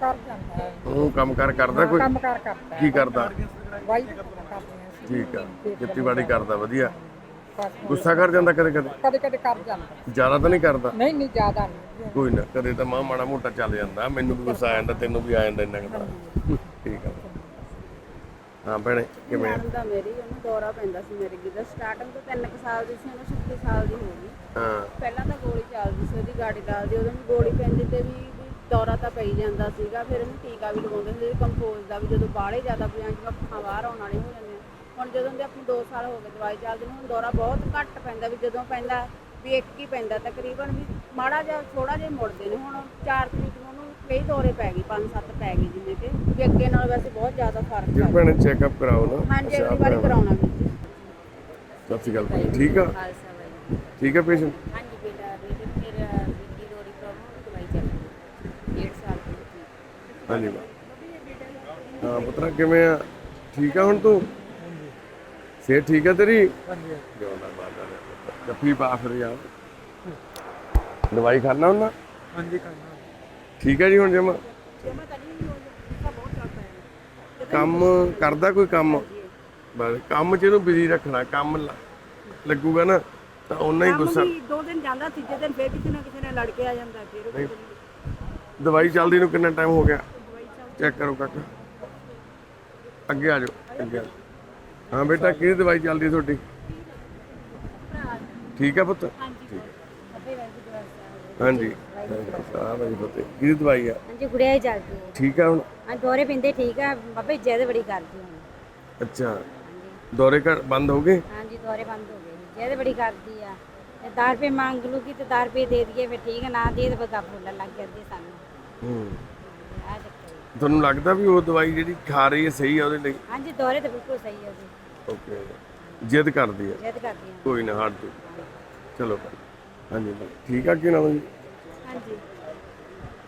ਕਰ ਜਾਂਦਾ ਉਹ ਕੰਮ ਕਾਰ ਕਰਦਾ ਕੋਈ? ਕੰਮ ਕਾਰ ਕਰਦਾ। ਕੀ ਕਰਦਾ? ਵਾਈ ਠੀਕ ਆ। ਖੇਤੀਬਾੜੀ ਕਰਦਾ ਵਧੀਆ। ਗੁੱਸਾ ਕਰ ਜਾਂਦਾ ਕਦੇ ਕਦੇ? ਕਦੇ ਕਦੇ ਕਰ ਜਾਂਦਾ। ਜ਼ਿਆਦਾ ਤਾਂ ਨਹੀਂ ਕਰਦਾ? ਨਹੀਂ ਨਹੀਂ ਜ਼ਿਆਦਾ ਨਹੀਂ। ਕੋਈ ਨਾ ਕਦੇ ਤਾਂ ਮਾਂ ਮਾੜਾ ਮੋਟਾ ਚੱਲ ਜਾਂਦਾ। ਮੈਨੂੰ ਵੀ ਗੁੱਸਾ ਆ ਜਾਂਦਾ ਤੈਨੂੰ ਵੀ ਆ ਜਾਂਦਾ ਇੰਨਾ ਕੁ ਤਾਂ। ਠੀਕ ਆ। ਹਾਂ ਭੈਣੇ ਕਿਵੇਂ ਆ? ਦਾ ਮੇਰੀ ਉਹਨੂੰ ਦੌਰਾ ਪੈਂਦਾ ਸੀ ਮੇਰੇ ਗਿੱਦਾ ਸਟਾਰਟਿੰਗ ਤੋਂ 3 ਸਾਲ ਦੀ ਸੀ ਉਹਨੂੰ 36 ਸਾਲ ਦੀ ਹੋ ਗਈ। ਹਾਂ। ਪਹਿਲਾਂ ਤਾਂ ਗੋਲੀ ਚੱਲਦੀ ਸੀ ਉਹਦੀ ਗਾੜੀ ਚੱਲਦੀ ਉਦੋਂ ਵੀ ਗੋਲੀ ਪੈਂਦੀ ਤੇ ਵੀ ਦੌਰਾ ਤਾਂ ਪਈ ਜਾਂਦਾ ਸੀਗਾ। ਫਿਰ ਉਹਨੂੰ ਟੀਕਾ ਵੀ ਲਗਾਉਂਦੇ ਹੁੰਦੇ ਸੀ ਕੰਪੋਜ਼ ਦਾ ਵੀ ਜਦੋਂ ਬਾਹਲੇ ਜ਼ਿਆਦਾ ਪਿਆ ਜਿਵੇਂ ਅੱਖਾਂ ਬਾਹਰ ਆਉਣ ਵਾਲੀ ਹੋ ਜਾਂਦੀਆਂ ਹੁਣ ਜਦੋਂ ਦੇ ਆਪਣੀ 2 ਸਾਲ ਹੋ ਗਏ ਦਵਾਈ ਚੱਲਦੀ ਨੂੰ ਹੁਣ ਦੌਰਾ ਬਹੁਤ ਘੱਟ ਪੈਂਦਾ ਵੀ ਜਦੋਂ ਪੈਂਦਾ ਵੀ ਇੱਕ ਹੀ ਪੈਂਦਾ ਤਕਰੀਬਨ ਵੀ ਮਾੜਾ ਜਿਹਾ ਥੋੜਾ ਜਿਹਾ ਮੁੜਦੇ ਨੇ। ਹੁਣ 4 ਤਰੀਕ ਨੂੰ ਉਹਨੂੰ ਕਈ ਦੌਰੇ ਪੈ ਗਈ 5-7 ਪੈ ਗਈ ਜਿਵੇਂ ਕਿ ਵੀ ਅੱਗੇ ਨਾਲ ਵੈਸੇ ਬਹੁਤ ਜ਼ਿਆਦਾ ਫ਼ਰਕ ਫਿਰ ਹੈ ਭੈਣੇ ਚੈੱਕਅਪ ਕਰਾਓ ਨਾ ਹਾਂਜੀ ਅਗਲੀ ਵਾਰੀ ਕਰਾਉਣਾ ਵੀ। ਸਤਿ ਸ਼੍ਰੀ ਅਕਾਲ ਭੈਣੇ। ਠੀਕ ਆ? ਠੀਕ ਆ ਪੇਸ਼ੈਂਟ ਹਾਂਜੀ ਬੇਟਾ ਬੇਟੇ ਮੇਰਾ ਬੀਪੀ ਲੋੜੀ ਪ੍ਰੋਬਲਮ ਦਵਾਈ ਚੱਲ ਰਹੀ ਹੈ ਡੇਢ ਸਾਲ ਤੋਂ। ਠੀਕ ਹਾਂਜੀ ਮਾਂ ਹਾਂ ਪੁੱਤਰਾ ਕਿਵੇਂ ਆ? ਠੀਕ ਆ ਹੁਣ ਤੂੰ? ਸੇ ਠੀਕ ਆ ਤੇਰੀ? ਹਾਂਜੀ ਜਿਉਂਦਾ ਬਾਦਾ ਨੇ ਜੱਫੀ ਪਾ ਫਿਰ ਯਾਰ। ਦਵਾਈ ਖਾਣਾ ਹੁੰਦਾ? ਹਾਂਜੀ ਕਰਨਾ ਠੀਕ ਹੈ ਜੀ ਹੁਣ ਜਮਾ? ਕੰਮ ਕਰਦਾ ਕੋਈ ਕੰਮ? ਬਸ ਕੰਮ ਚ ਇਹਨੂੰ ਬਿਜ਼ੀ ਰੱਖਣਾ ਕੰਮ ਲੱਗੂਗਾ ਨਾ ਤਾਂ ਉਹਨਾਂ ਹੀ ਗੁੱਸਾ। ਦੋ ਦਿਨ ਜਾਂਦਾ ਤੀਜੇ ਦਿਨ ਫੇਰ ਕਿਸੇ ਨਾ ਕਿਸੇ ਨਾਲ ਲੜ ਕੇ ਆ ਜਾਂਦਾ ਫਿਰ। ਦਵਾਈ ਚੱਲਦੀ ਨੂੰ ਕਿੰਨਾ ਟਾਈਮ ਹੋ ਗਿਆ? ਚੈੱਕ ਕਰੋ ਕਾਕਾ। ਅੱਗੇ ਆ ਜਾਓ ਅੱਗੇ ਆ ਜਾਓ। ਹਾਂ ਬੇਟਾ ਕਿਹਦੀ ਦਵਾਈ ਚੱਲਦੀ ਹੈ ਤੁਹਾਡੀ? ਠੀਕ ਹੈ ਪੁੱਤ? ਠੀਕ ਹੈ ਹਾਂਜੀ ਬਈ ਪੁੱਤ ਦਵਾਈ ਆ? ਹਾਂਜੀ ਗੁੜਿਆ ਹੀ ਚੱਲਦੀ ਹੈ। ਠੀਕ ਆ ਹੁਣ? ਹਾਂ ਦੋਰੇ ਪਿੰਦੇ ਠੀਕ ਆ ਬਾਬੇ ਜਿੱਦ ਬੜੀ ਕਰਦੀ ਹੁਣ। ਅੱਛਾ। ਦੌਰੇ ਘਰ ਬੰਦ ਹੋ ਗਏ? ਹਾਂਜੀ ਦੋਰੇ ਬੰਦ ਹੋ ਗਏ ਜੀ। ਜਿੱਦ ਬੜੀ ਕਰਦੀ ਆ। ਤੇ 10 ਰੁਪਏ ਮੰਗ ਲੂਗੀ ਤੇ 10 ਰੁਪਏ ਦੇ ਦਈਏ ਫਿਰ ਠੀਕ ਨਾ ਦੇ ਤੇ ਬਗਾ ਫੁੱਲਣ ਲੱਗ ਜਾਂਦੀ ਸਾਨੂੰ। ਹੂੰ। ਆ ਹੈ। ਤੁਹਾਨੂੰ ਲੱਗਦਾ ਵੀ ਉਹ ਦਵਾਈ ਜਿਹੜੀ ਖਾ ਰਹੀ ਹੈ ਸਹੀ ਆ ਉਹਦੇ ਲਈ? ਹਾਂਜੀ ਦੋਰੇ ਤੇ ਬਿਲਕੁਲ ਸਹੀ ਹੈ ਜੀ। ਓਕੇ। ਜਿੱਦ ਕਰਦੀ ਹੈ ਜਿੱਦ ਕਰਦੀ ਆ। ਕੋਈ ਨਾ ਹਟ ਜਾਓ ਚਲੋ ਭਾਈ। ਹਾਂਜੀ ਭਾਈ। ਠੀਕ ਆ ਕਿ ਨਾ ਜੀ ਹਾਂਜੀ।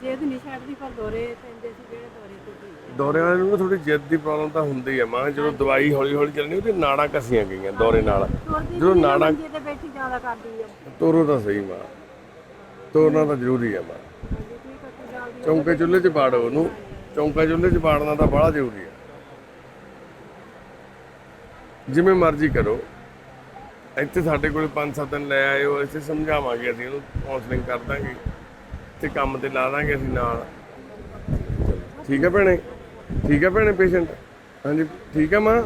ਜੇ ਉਹਦੀ ਨਹੀਂ ਛੱਡਦੀ ਪਰ ਦੋਰੇ ਪੈਂਦੇ ਸੀ ਜਿਹੜੇ ਦੋਰੇ ਟੁੱਟੇ ਦੌਰੇ ਵਾਲੇ ਨੂੰ ਥੋੜੀ ਜਿੱਦ ਦੀ ਪ੍ਰੋਬਲਮ ਤਾਂ ਹੁੰਦੀ ਹੈ ਮਾਂ ਜਦੋਂ ਦਵਾਈ ਹੌਲੀ ਹੌਲੀ ਚੱਲਣੀ ਉਹਦੀ ਨਾੜਾਂ ਕਸੀਆਂ ਗਈਆਂ ਦੌਰੇ ਨਾਲ। ਜਦੋਂ ਨਾੜਾਂ ਜੇ ਤੇ ਬੈਠੀ ਜ਼ਿਆਦਾ ਕਰਦੀ ਆ। ਤੋਰੋ ਤਾਂ ਸਹੀ ਮਾਂ। ਤੋਰਨਾ ਤਾਂ ਜ਼ਰੂਰੀ ਹੈ ਮਾਂ। ਚੌਂਕੇ ਚੁੱਲ੍ਹੇ 'ਚ ਬਾੜੋ ਉਹਨੂੰ। ਚੌਂਕਾ ਚੁੱਲ੍ਹੇ 'ਚ ਬਾੜਨਾ ਤਾਂ ਬੜਾ ਜ਼ਰੂਰੀ ਹੈ ਜਿਵੇਂ ਮਰਜ਼ੀ ਕਰੋ। ਇੱਥੇ ਸਾਡੇ ਕੋਲ 5-7 ਦਿਨ ਲੈ ਆਇਓ ਅਸੀਂ ਸਮਝਾਵਾਂਗੇ ਅਸੀਂ ਉਹਨੂੰ ਕਾਉਂਸਲਿੰਗ ਕਰ ਦਾਂਗੇ। ਤੇ ਕੰਮ ਤੇ ਲਾ ਦਾਂਗੇ ਅਸੀਂ ਨਾਲ। ਠੀਕ ਹੈ ਭੈਣੇ? ਠੀਕ ਹੈ ਭੈਣੇ ਪੇਸ਼ੈਂਟ ਹਾਂਜੀ ਠੀਕ ਹੈ ਮਾਂ?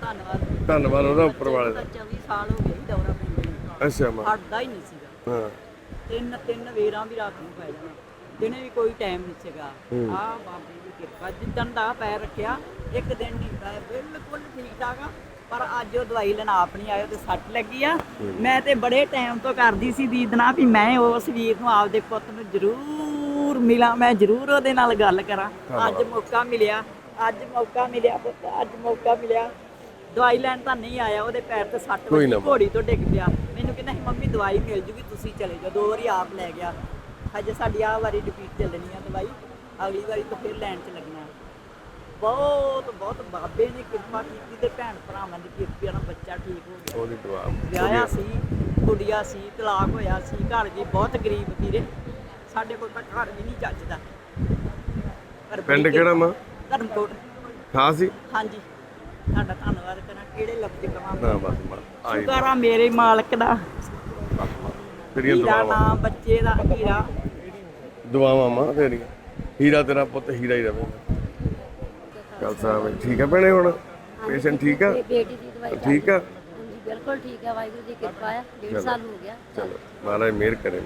ਧੰਨਵਾਦ। ਧੰਨਵਾਦ ਉਹਦਾ ਉੱਪਰ ਵਾਲੇ ਦਾ। 24 ਸਾਲ ਹੋ ਗਏ ਦੌਰਾ ਪੈਂਦੇ ਅੱਛਾ ਮਾਂ। ਹਟਦਾ ਹੀ ਨਹੀਂ ਸੀਗਾ। ਹਾਂ। ਤਿੰਨ ਤਿੰਨ ਵੇਰਾਂ ਵੀ ਰਾਤ ਨੂੰ ਪੈ ਜਾਣਾ। ਦਿਨੇ ਵੀ ਕੋਈ ਟਾਈਮ ਨਹੀਂ ਸੀਗਾ। ਆ ਬਾਬੇ ਦੀ ਕਿਰਪਾ ਜਿੱਦਣ ਦਾ ਪੈਰ ਰੱਖਿਆ ਇੱਕ ਦਿਨ ਨਹੀਂ ਪਿਆ ਬਿਲਕੁਲ ਠੀਕ ਠਾਕ ਆ। ਪਰ ਅੱਜ ਉਹ ਦਵਾਈ ਲੈਣ ਆਪ ਨਹੀਂ ਤੇ ਸੱਟ ਲੱਗੀ ਆ। ਮੈਂ ਤੇ ਬੜੇ ਟਾਈਮ ਤੋਂ ਕਰਦੀ ਸੀ ਦੀਦਨਾ ਵੀ ਮੈਂ ਉਸ ਵੀਰ ਨੂੰ ਆਪਦੇ ਪੁੱਤ ਨੂੰ ਜ਼ਰੂਰ ਮਿਲਾਂ ਮੈਂ ਜ਼ਰੂਰ ਉਹਦੇ ਨਾਲ ਗੱਲ ਕਰਾਂ। ਅੱਜ ਮੌਕਾ ਮਿਲਿਆ ਅੱਜ ਮੌਕਾ ਮਿਲਿਆ ਪੁੱਤ ਅੱਜ ਮੌਕਾ ਮਿਲਿਆ। ਦਵਾਈ ਲੈਣ ਤਾਂ ਨਹੀਂ ਆਇਆ ਉਹਦੇ ਪੈਰ ਤੇ ਸੱਟ ਵੱਜੀ। ਘੋੜੀ ਤੋਂ ਡਿੱਗ ਪਿਆ। ਮੈਨੂੰ ਕਹਿੰਦਾ ਸੀ ਮੰਮੀ ਦਵਾਈ ਮਿਲ ਜੂਗੀ ਤੁਸੀਂ ਚਲੇ ਜਾਓ। ਦੋ ਵਾਰੀ ਆਪ ਲੈ ਗਿਆ। ਹਜੇ ਸਾਡੀ ਆਹ ਵਾਰੀ ਰਿਪੀਟ ਚੱਲਣੀ ਆ ਦਵਾਈ। ਅਗਲੀ ਵਾਰੀ ਤੋਂ ਫਿਰ ਲੈਣ ਚ ਲੱਗਣਾ। ਬਹੁਤ ਬਹੁਤ ਬਾਬੇ ਨੇ ਕਿਰਪਾ ਕੀਤੀ ਤੇ ਭੈਣ ਭਰਾਵਾਂ ਦੀ ਕਿਰਪਾ ਨਾਲ ਬੱਚਾ ਠੀਕ ਹੋ ਗਿਆ। ਉਹਦੀ ਦੁਆ। ਵਿਆਹਿਆ ਸੀ ਕੁੜੀਆ ਸੀ ਤਲਾਕ ਹੋਇਆ ਸੀ ਘਰ ਵੀ ਬਹੁਤ ਗਰੀਬ ਵੀਰੇ। ਸਾਡੇ ਕੋਲ ਤਾਂ ਘਰ ਵੀ ਨਹੀਂ ਚੱਜਦਾ। ਪਰ ਪਿੰਡ ਕਿਹੜਾ ਮਾਂ? ਧਰਮਕੋਟ। ਖਾਸ ਸੀ ਹਾਂਜੀ। ਤੁਹਾਡਾ ਧੰਨਵਾਦ ਕਰਾਂ ਕਿਹੜੇ ਲਫ਼ਜ਼ ਕਵਾਂ ਨਾ ਬਸ ਮਾਂ ਆਈ ਸ਼ੁਕਰ ਆ ਮੇਰੇ ਮਾਲਕ ਦਾ। ਤੇਰੀਆਂ ਹੀਰਾ ਦੁਆਵਾਂ। ਨਾਮ ਬੱਚੇ ਦਾ ਹੀਰਾ। ਦੁਆਵਾਂ ਮਾਂ ਤੇਰੀਆਂ। ਹੀਰਾ ਤੇਰਾ ਪੁੱਤ ਹੀਰਾ ਹੀ ਰਵੇ। ਚੱਲ ਸਾਹਿਬ ਠੀਕ ਹੈ ਭੈਣੇ ਹੁਣ? ਪੇਸ਼ੈਂਟ ਠੀਕ ਆ? ਬੇਟੀ ਦੀ ਦਵਾਈ ਠੀਕ ਆ? ਹਾਂਜੀ ਬਿਲਕੁਲ ਠੀਕ ਹੈ ਵਾਹਿਗੁਰੂ ਦੀ ਕਿਰਪਾ ਹੈ ਡੇਢ ਸਾਲ ਹੋ ਗਿਆ। ਚਲੋ ਮਹਾਰਾਜ ਮਿਹਰ ਕਰੇ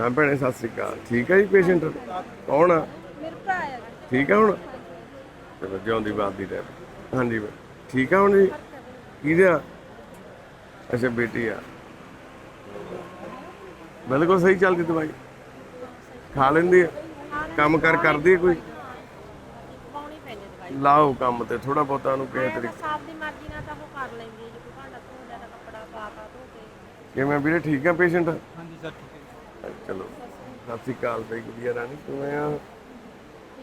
ਹਾਂ ਭੈਣੇ ਸਤਿ ਸ੍ਰੀ ਅਕਾਲ। ਠੀਕ ਹੈ ਜੀ ਪੇਸ਼ੈਂਟ? ਕੌਣ ਆ? ਮੇਰੇ ਭਰਾ ਆ। ਠੀਕ ਆ ਹੁਣ? ਚਲੋ ਜਿਉਂਦੀ ਬਾਤ ਦੀ ਟੈਪ ਹਾਂਜੀ ਬਈ। ਠੀਕ ਆ ਹੁਣ ਜੀ? ਕਿਹਦੇ ਆ? ਅੱਛਾ ਬੇਟੀ ਆ। ਬਿਲਕੁਲ ਸਹੀ ਚੱਲਦੀ ਦਵਾਈ ਖਾ ਲੈਂਦੀ ਆ। ਕੰਮ ਕਰ ਕਰਦੀ ਆ ਕੋਈ? ਪਾਉਣੀ ਪੈਂਦੀ ਦਵਾਈ ਲਾਓ ਕੰਮ ਤੇ ਥੋੜਾ ਬਹੁਤਾ ਨੂੰ ਕਿਸੇ ਤਰੀਕੇ ਸਾਫ਼ ਦੀ ਮਰਜ਼ੀ ਨਾਲ ਤਾਂ ਉਹ ਕਰ ਲੈਂਦੀ ਹੈ ਜੇ ਕੋਈ ਭਾਂਡਾ ਧੋ ਲਿਆ ਤਾਂ ਕੱਪੜਾ ਪਾ ਪਾ ਧੋ ਕੇ। ਕਿਵੇਂ ਵੀਰੇ ਠੀਕ ਆ ਪੇਸ਼ੈਂਟ? ਹਾਂਜੀ ਸਰ ਠੀਕ ਹੈ ਚਲੋ ਸਤਿ ਸ੍ਰੀ ਅਕਾਲ ਬਈ ਗੁੜੀਆ ਰਾਣੀ ਕਿਵੇਂ ਆ?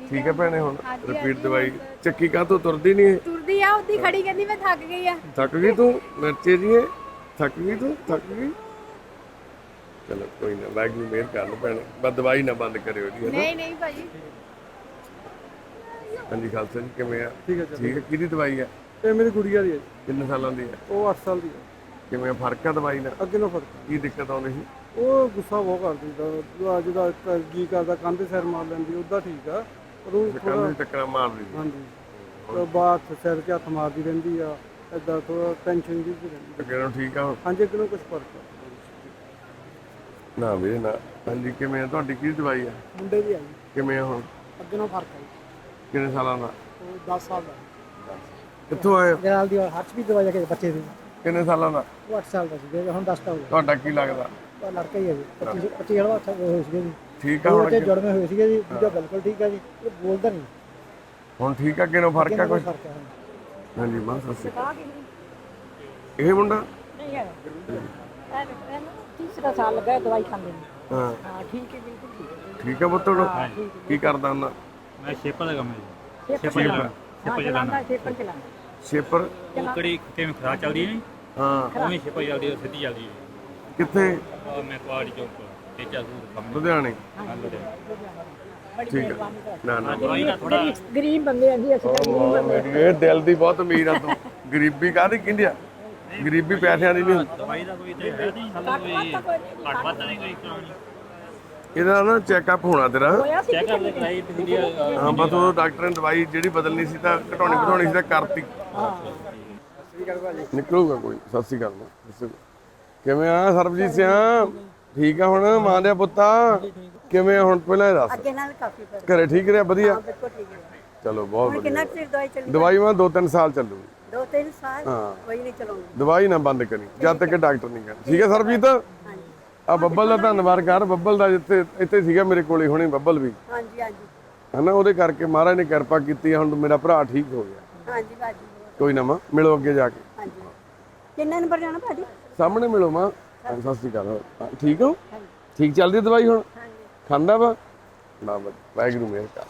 ਠੀਕ ਹੈ ਭੈਣੇ ਹੁਣ ਰਿਪੀਟ ਦਵਾਈ। ਚੱਕੀ ਕਾ ਤੋਂ ਤੁਰਦੀ ਨਹੀਂ ਇਹ? ਤੁਰਦੀ ਆ ਉੱਦੀ ਖੜੀ ਕਹਿੰਦੀ ਮੈਂ ਥੱਕ ਗਈ ਆ। ਥੱਕ ਗਈ ਤੂੰ? ਮਿਰਚੇ ਜੀਏ ਥੱਕ ਗਈ ਤੂੰ? ਥੱਕ ਗਈ? ਚਲੋ ਕੋਈ ਨਾ ਵਾਹਿਗੁਰੂ ਮਿਹਰ ਕਰ ਲੋ ਭੈਣੇ। ਬਸ ਦਵਾਈ ਨਾ ਬੰਦ ਕਰਿਓ ਜੀ ਹੈ ਨਾ? ਨਹੀਂ ਨਹੀਂ ਭਾਜੀ। ਹਾਂਜੀ ਖਾਲਸਾ ਜੀ ਕਿਵੇਂ ਆ? ਠੀਕ ਹੈ ਠੀਕ ਹੈ ਕਿਹਦੀ ਦਵਾਈ ਆ? ਇਹ ਮੇਰੀ ਗੁੜੀਆ ਦੀ ਹੈ ਜੀ। ਕਿੰਨੇ ਸਾਲਾਂ ਦੀ ਆ? ਉਹ 8 ਸਾਲ ਦੀ ਹੈ। ਕਿਵੇਂ ਫ਼ਰਕ ਆ ਦਵਾਈ ਨਾਲ? ਅੱਗੇ ਨੂੰ ਫ਼ਰਕ ਕੀ ਦਿੱਕਤ ਆਉਂਦੀ ਸੀ ਉਹ ਗੁੱਸਾ ਬਹੁਤ ਕਰਦੀ ਦਾ ਅੱਜ ਦਾ ਜੀ ਕਰਦਾ ਕੰਧ ਸਿਰ ਮਾਰ ਲੈਂਦੀ ਉਹਦਾ ਠੀਕ ਆ। ਉਹ ਥੋੜਾ ਕੰਨ ਦੀ ਟੱਕਰਾਂ ਮਾਰਦੀ ਸੀ ਹਾਂਜੀ। ਤੇ ਬਾਤ ਸਿਰ 'ਚ ਹੱਥ ਮਾਰਦੀ ਰਹਿੰਦੀ ਆ ਏਦਾਂ ਥੋੜਾ ਟੈਨਸ਼ਨ ਜੀ ਰਹਿੰਦੀ ਤੇ ਕਿਹੜਾ ਠੀਕ ਆ ਹੁਣ? ਹਾਂਜੀ ਅੱਗੇ ਨੂੰ ਕੁਝ ਫ਼ਰਕ ਆ। ਨਾ ਵੀਰੇ ਨਾ। ਹਾਂਜੀ ਕਿਵੇਂ ਆ? ਤੁਹਾਡੀ ਕੀ ਦਵਾਈ ਆ? ਮੁੰਡੇ ਦੀ ਆ ਜੀ। ਕਿਵੇਂ ਆ ਹੁਣ? ਅੱਗੇ ਨੂੰ ਫ਼ਰਕ ਆ ਜੀ। ਕਿੰਨੇ ਸਾਲਾਂ ਦਾ? ਉਹ 10 ਸਾਲ ਦਾ। ਕਿੱਥੋਂ ਆਏ ਹੋ? ਜਨਾਲ ਦੀ ਹਰਚ ਵੀ ਦਵਾਈ ਕੇ ਬੱਚੇ ਦੀ। ਕਿੰਨੇ ਸਾਲਾਂ ਦਾ? ਉਹ 8 ਸਾਲ ਦਾ ਸੀ ਹੁਣ 10 ਦਾ। ਹੋ ਤੁਹਾਡਾ ਕੀ ਲੱਗਦਾ? ਗਿਆ ਉਹ ਲੜਕਾ ਹੀ ਹੈ ਜੀ। 25 25 ਵਾਲਾ ਹੋਇਆ ਸੀਗਾ ਜੀ। ਠੀਕ ਆ ਉਹ ਹੁਣ ਤੇ ਜੜਵੇਂ ਹੋਏ ਸੀਗੇ ਜੀ ਦੂਜਾ ਬਿਲਕੁਲ ਠੀਕ ਹੈ ਜੀ ਇਹ ਬੋਲਦਾ ਨਹੀਂ। ਹੁਣ ਠੀਕ ਆ ਕਿਨੋਂ ਫ਼ਰਕ ਆ ਅੱਗੇ ਨੂੰ ਫ਼ਰਕ ਆ ਹਾਂਜੀ। ਮਾਂ ਸਤਿ ਸ਼੍ਰੀ ਅਕਾਲ। ਇਹ ਮੁੰਡਾ? ਨਹੀਂ ਹੈ ਤੀਸਰਾ ਸਾਲ ਲੱਗਾ ਦਵਾਈ ਖਾਂਦੇ ਨੂੰ। ਹਾਂ। ਹਾਂ ਠੀਕ ਹੈ ਬਿਲਕੁਲ ਠੀਕ ਹੈ। ਠੀਕ ਆ ਪੁੱਤ ਹੁਣ? ਕੀ ਕਰਦਾ ਹੁੰਦਾ? ਮੈਂ ਸ਼ੇਪਰ ਦਾ ਕੰਮ ਹੈ ਜੀ। ਸ਼ੇਪਰ ਹਾਂ ਚਲਾਉਂਦਾ ਸੇਪਨ ਚਲਾਉਂਦਾ। ਸ਼ੇਪਰ? ਉਹ ਕਿਹੜੀ ਕਿਵੇਂ ਖਰਾ ਚੱਲਦੀ ਹੈ ਹਾਂ। ਉਵੇਂ ਸ਼ੇਪਰ ਚੱਲਦੀ ਹੈ ਸਿੱਧੀ ਚੱਲਦੀ ਹੈ। ਕਿੱਥੇ? ਉਹ ਮੈਂ ਕੁਆੜੀ ਚੌਕ ਤੇ। ਲੁਧਿਆਣੇ। ਠੀਕ ਆ ਨਾ ਨਾ। ਗਰੀਬ ਬੰਦੇ ਆਂ ਜੀ ਅਸੀਂ ਤਾਂ ਗਰੀਬ ਬੰਦੇ ਮੇਰੀ ਇਹ ਦਿਲ ਦੀ ਬਹੁਤ ਅਮੀਰ ਆ ਤੂੰ। ਗਰੀਬੀ ਕਾਹਦੀ ਕਹਿੰਦੀ ਆ? ਗਰੀਬੀ ਪੈਸਿਆਂ ਦੀ ਨਹੀਂ ਹੁੰਦੀ। ਦਵਾਈ ਦਾ ਕੋਈ ਤੇ ਹੈ ਨਹੀਂ ਸਾਨੂੰ ਕੋਈ ਘੱਟ ਵੱਧ ਨਹੀਂ ਕੋਈ ਕਰਾਉਣੀ। ਇਹਦਾ ਨਾ ਚੈੱਕਅਪ ਹੋਣਾ ਤੇਰਾ। ਹੋਇਆ ਸੀ ਚੈੱਕ ਕਰ ਲਈ ਪਿਛਲੀ ਹਾਂ ਬਸ ਉਹ ਡਾਕਟਰ ਨੇ ਦਵਾਈ ਜਿਹੜੀ ਬਦਲਣੀ ਸੀ ਤਾਂ ਘਟਾਉਣੀ ਘਟਾਉਣੀ ਸੀ ਤਾਂ ਕਰਤੀ। ਨਿਕਲੂਗਾ ਕੋਈ ਸਤਿ ਸ਼੍ਰੀ ਅਕਾਲ। ਸਤਿ ਸ਼੍ਰੀ ਅਕਾਲ। ਕਿਵੇਂ ਆ ਸਰਬਜੀਤ ਸਿੰਘ ਠੀਕ ਆ ਹੁਣ ਮਾਂ ਦੇ ਪੁੱਤਾ? ਕਿਵੇਂ ਹੁਣ? ਪਹਿਲਾਂ ਇਹ ਦੱਸ। ਅੱਗੇ ਨਾਲ ਕਾਫੀ ਫ਼ਰਕ। ਘਰੇ ਠੀਕ ਰਿਹਾ? ਵਧੀਆ? ਬਿਲਕੁਲ ਠੀਕ ਹੈ ਚਲੋ ਬਹੁਤ ਵਧੀਆ ਕਿੰਨਾ ਕੁ ਚਿਰ ਦਵਾਈ ਚੱਲੀ ਦਵਾਈ ਮੈਂ 2-3 ਸਾਲ ਚੱਲੂਗੀ ਦੋ ਤਿੰਨ ਸਾਲ? ਹਾਂ। ਕੋਈ ਨਹੀਂ ਚਲਾਉਂਦਾ ਦਵਾਈ ਨਾ ਬੰਦ ਕਰੀ। ਜਦ ਤੱਕ ਡਾਕਟਰ ਨਹੀਂ ਕਹਿੰਦਾ ਠੀਕ ਹੈ ਸਰਬਜੀਤ? ਆ ਬੱਬਲ ਦਾ ਧੰਨਵਾਦ ਕਰ। ਬੱਬਲ ਦਾ ਜਿੱਥੇ ਇੱਥੇ ਸੀਗਾ ਮੇਰੇ ਕੋਲੇ ਹੁਣੇ ਬੱਬਲ ਵੀ। ਹਾਂਜੀ ਹਾਂਜੀ। ਹਨਾ ਉਹਦੇ ਕਰਕੇ ਮਹਾਰਾਜ ਨੇ ਕਿਰਪਾ ਕੀਤੀ ਆ, ਹੁਣ ਮੇਰਾ ਭਰਾ ਠੀਕ ਹੋ ਗਿਆ। ਹਾਂਜੀ ਭਾਜੀ। ਕੋਈ ਨਾ ਮਾਂ ਮਿਲੋ ਅੱਗੇ ਜਾ ਕੇ। ਹਾਂਜੀ। ਕਿੰਨੇ ਨੰਬਰ ਜਾਣਾ ਭਾਜੀ? ਸਾਹਮਣੇ ਮਿਲੋ ਮਾਂ। ਹਾਂ, ਸਤਿ ਸ਼੍ਰੀ ਅਕਾਲ। ਠੀਕ ਹੋ? ਠੀਕ ਚੱਲਦੀ ਦਵਾਈ ਹੁਣ? ਖਾਂਦਾ ਵਾ? ਨਾ ਬਸ ਵਾਹਿਗੁਰੂ ਮਿਹਰ ਕਰ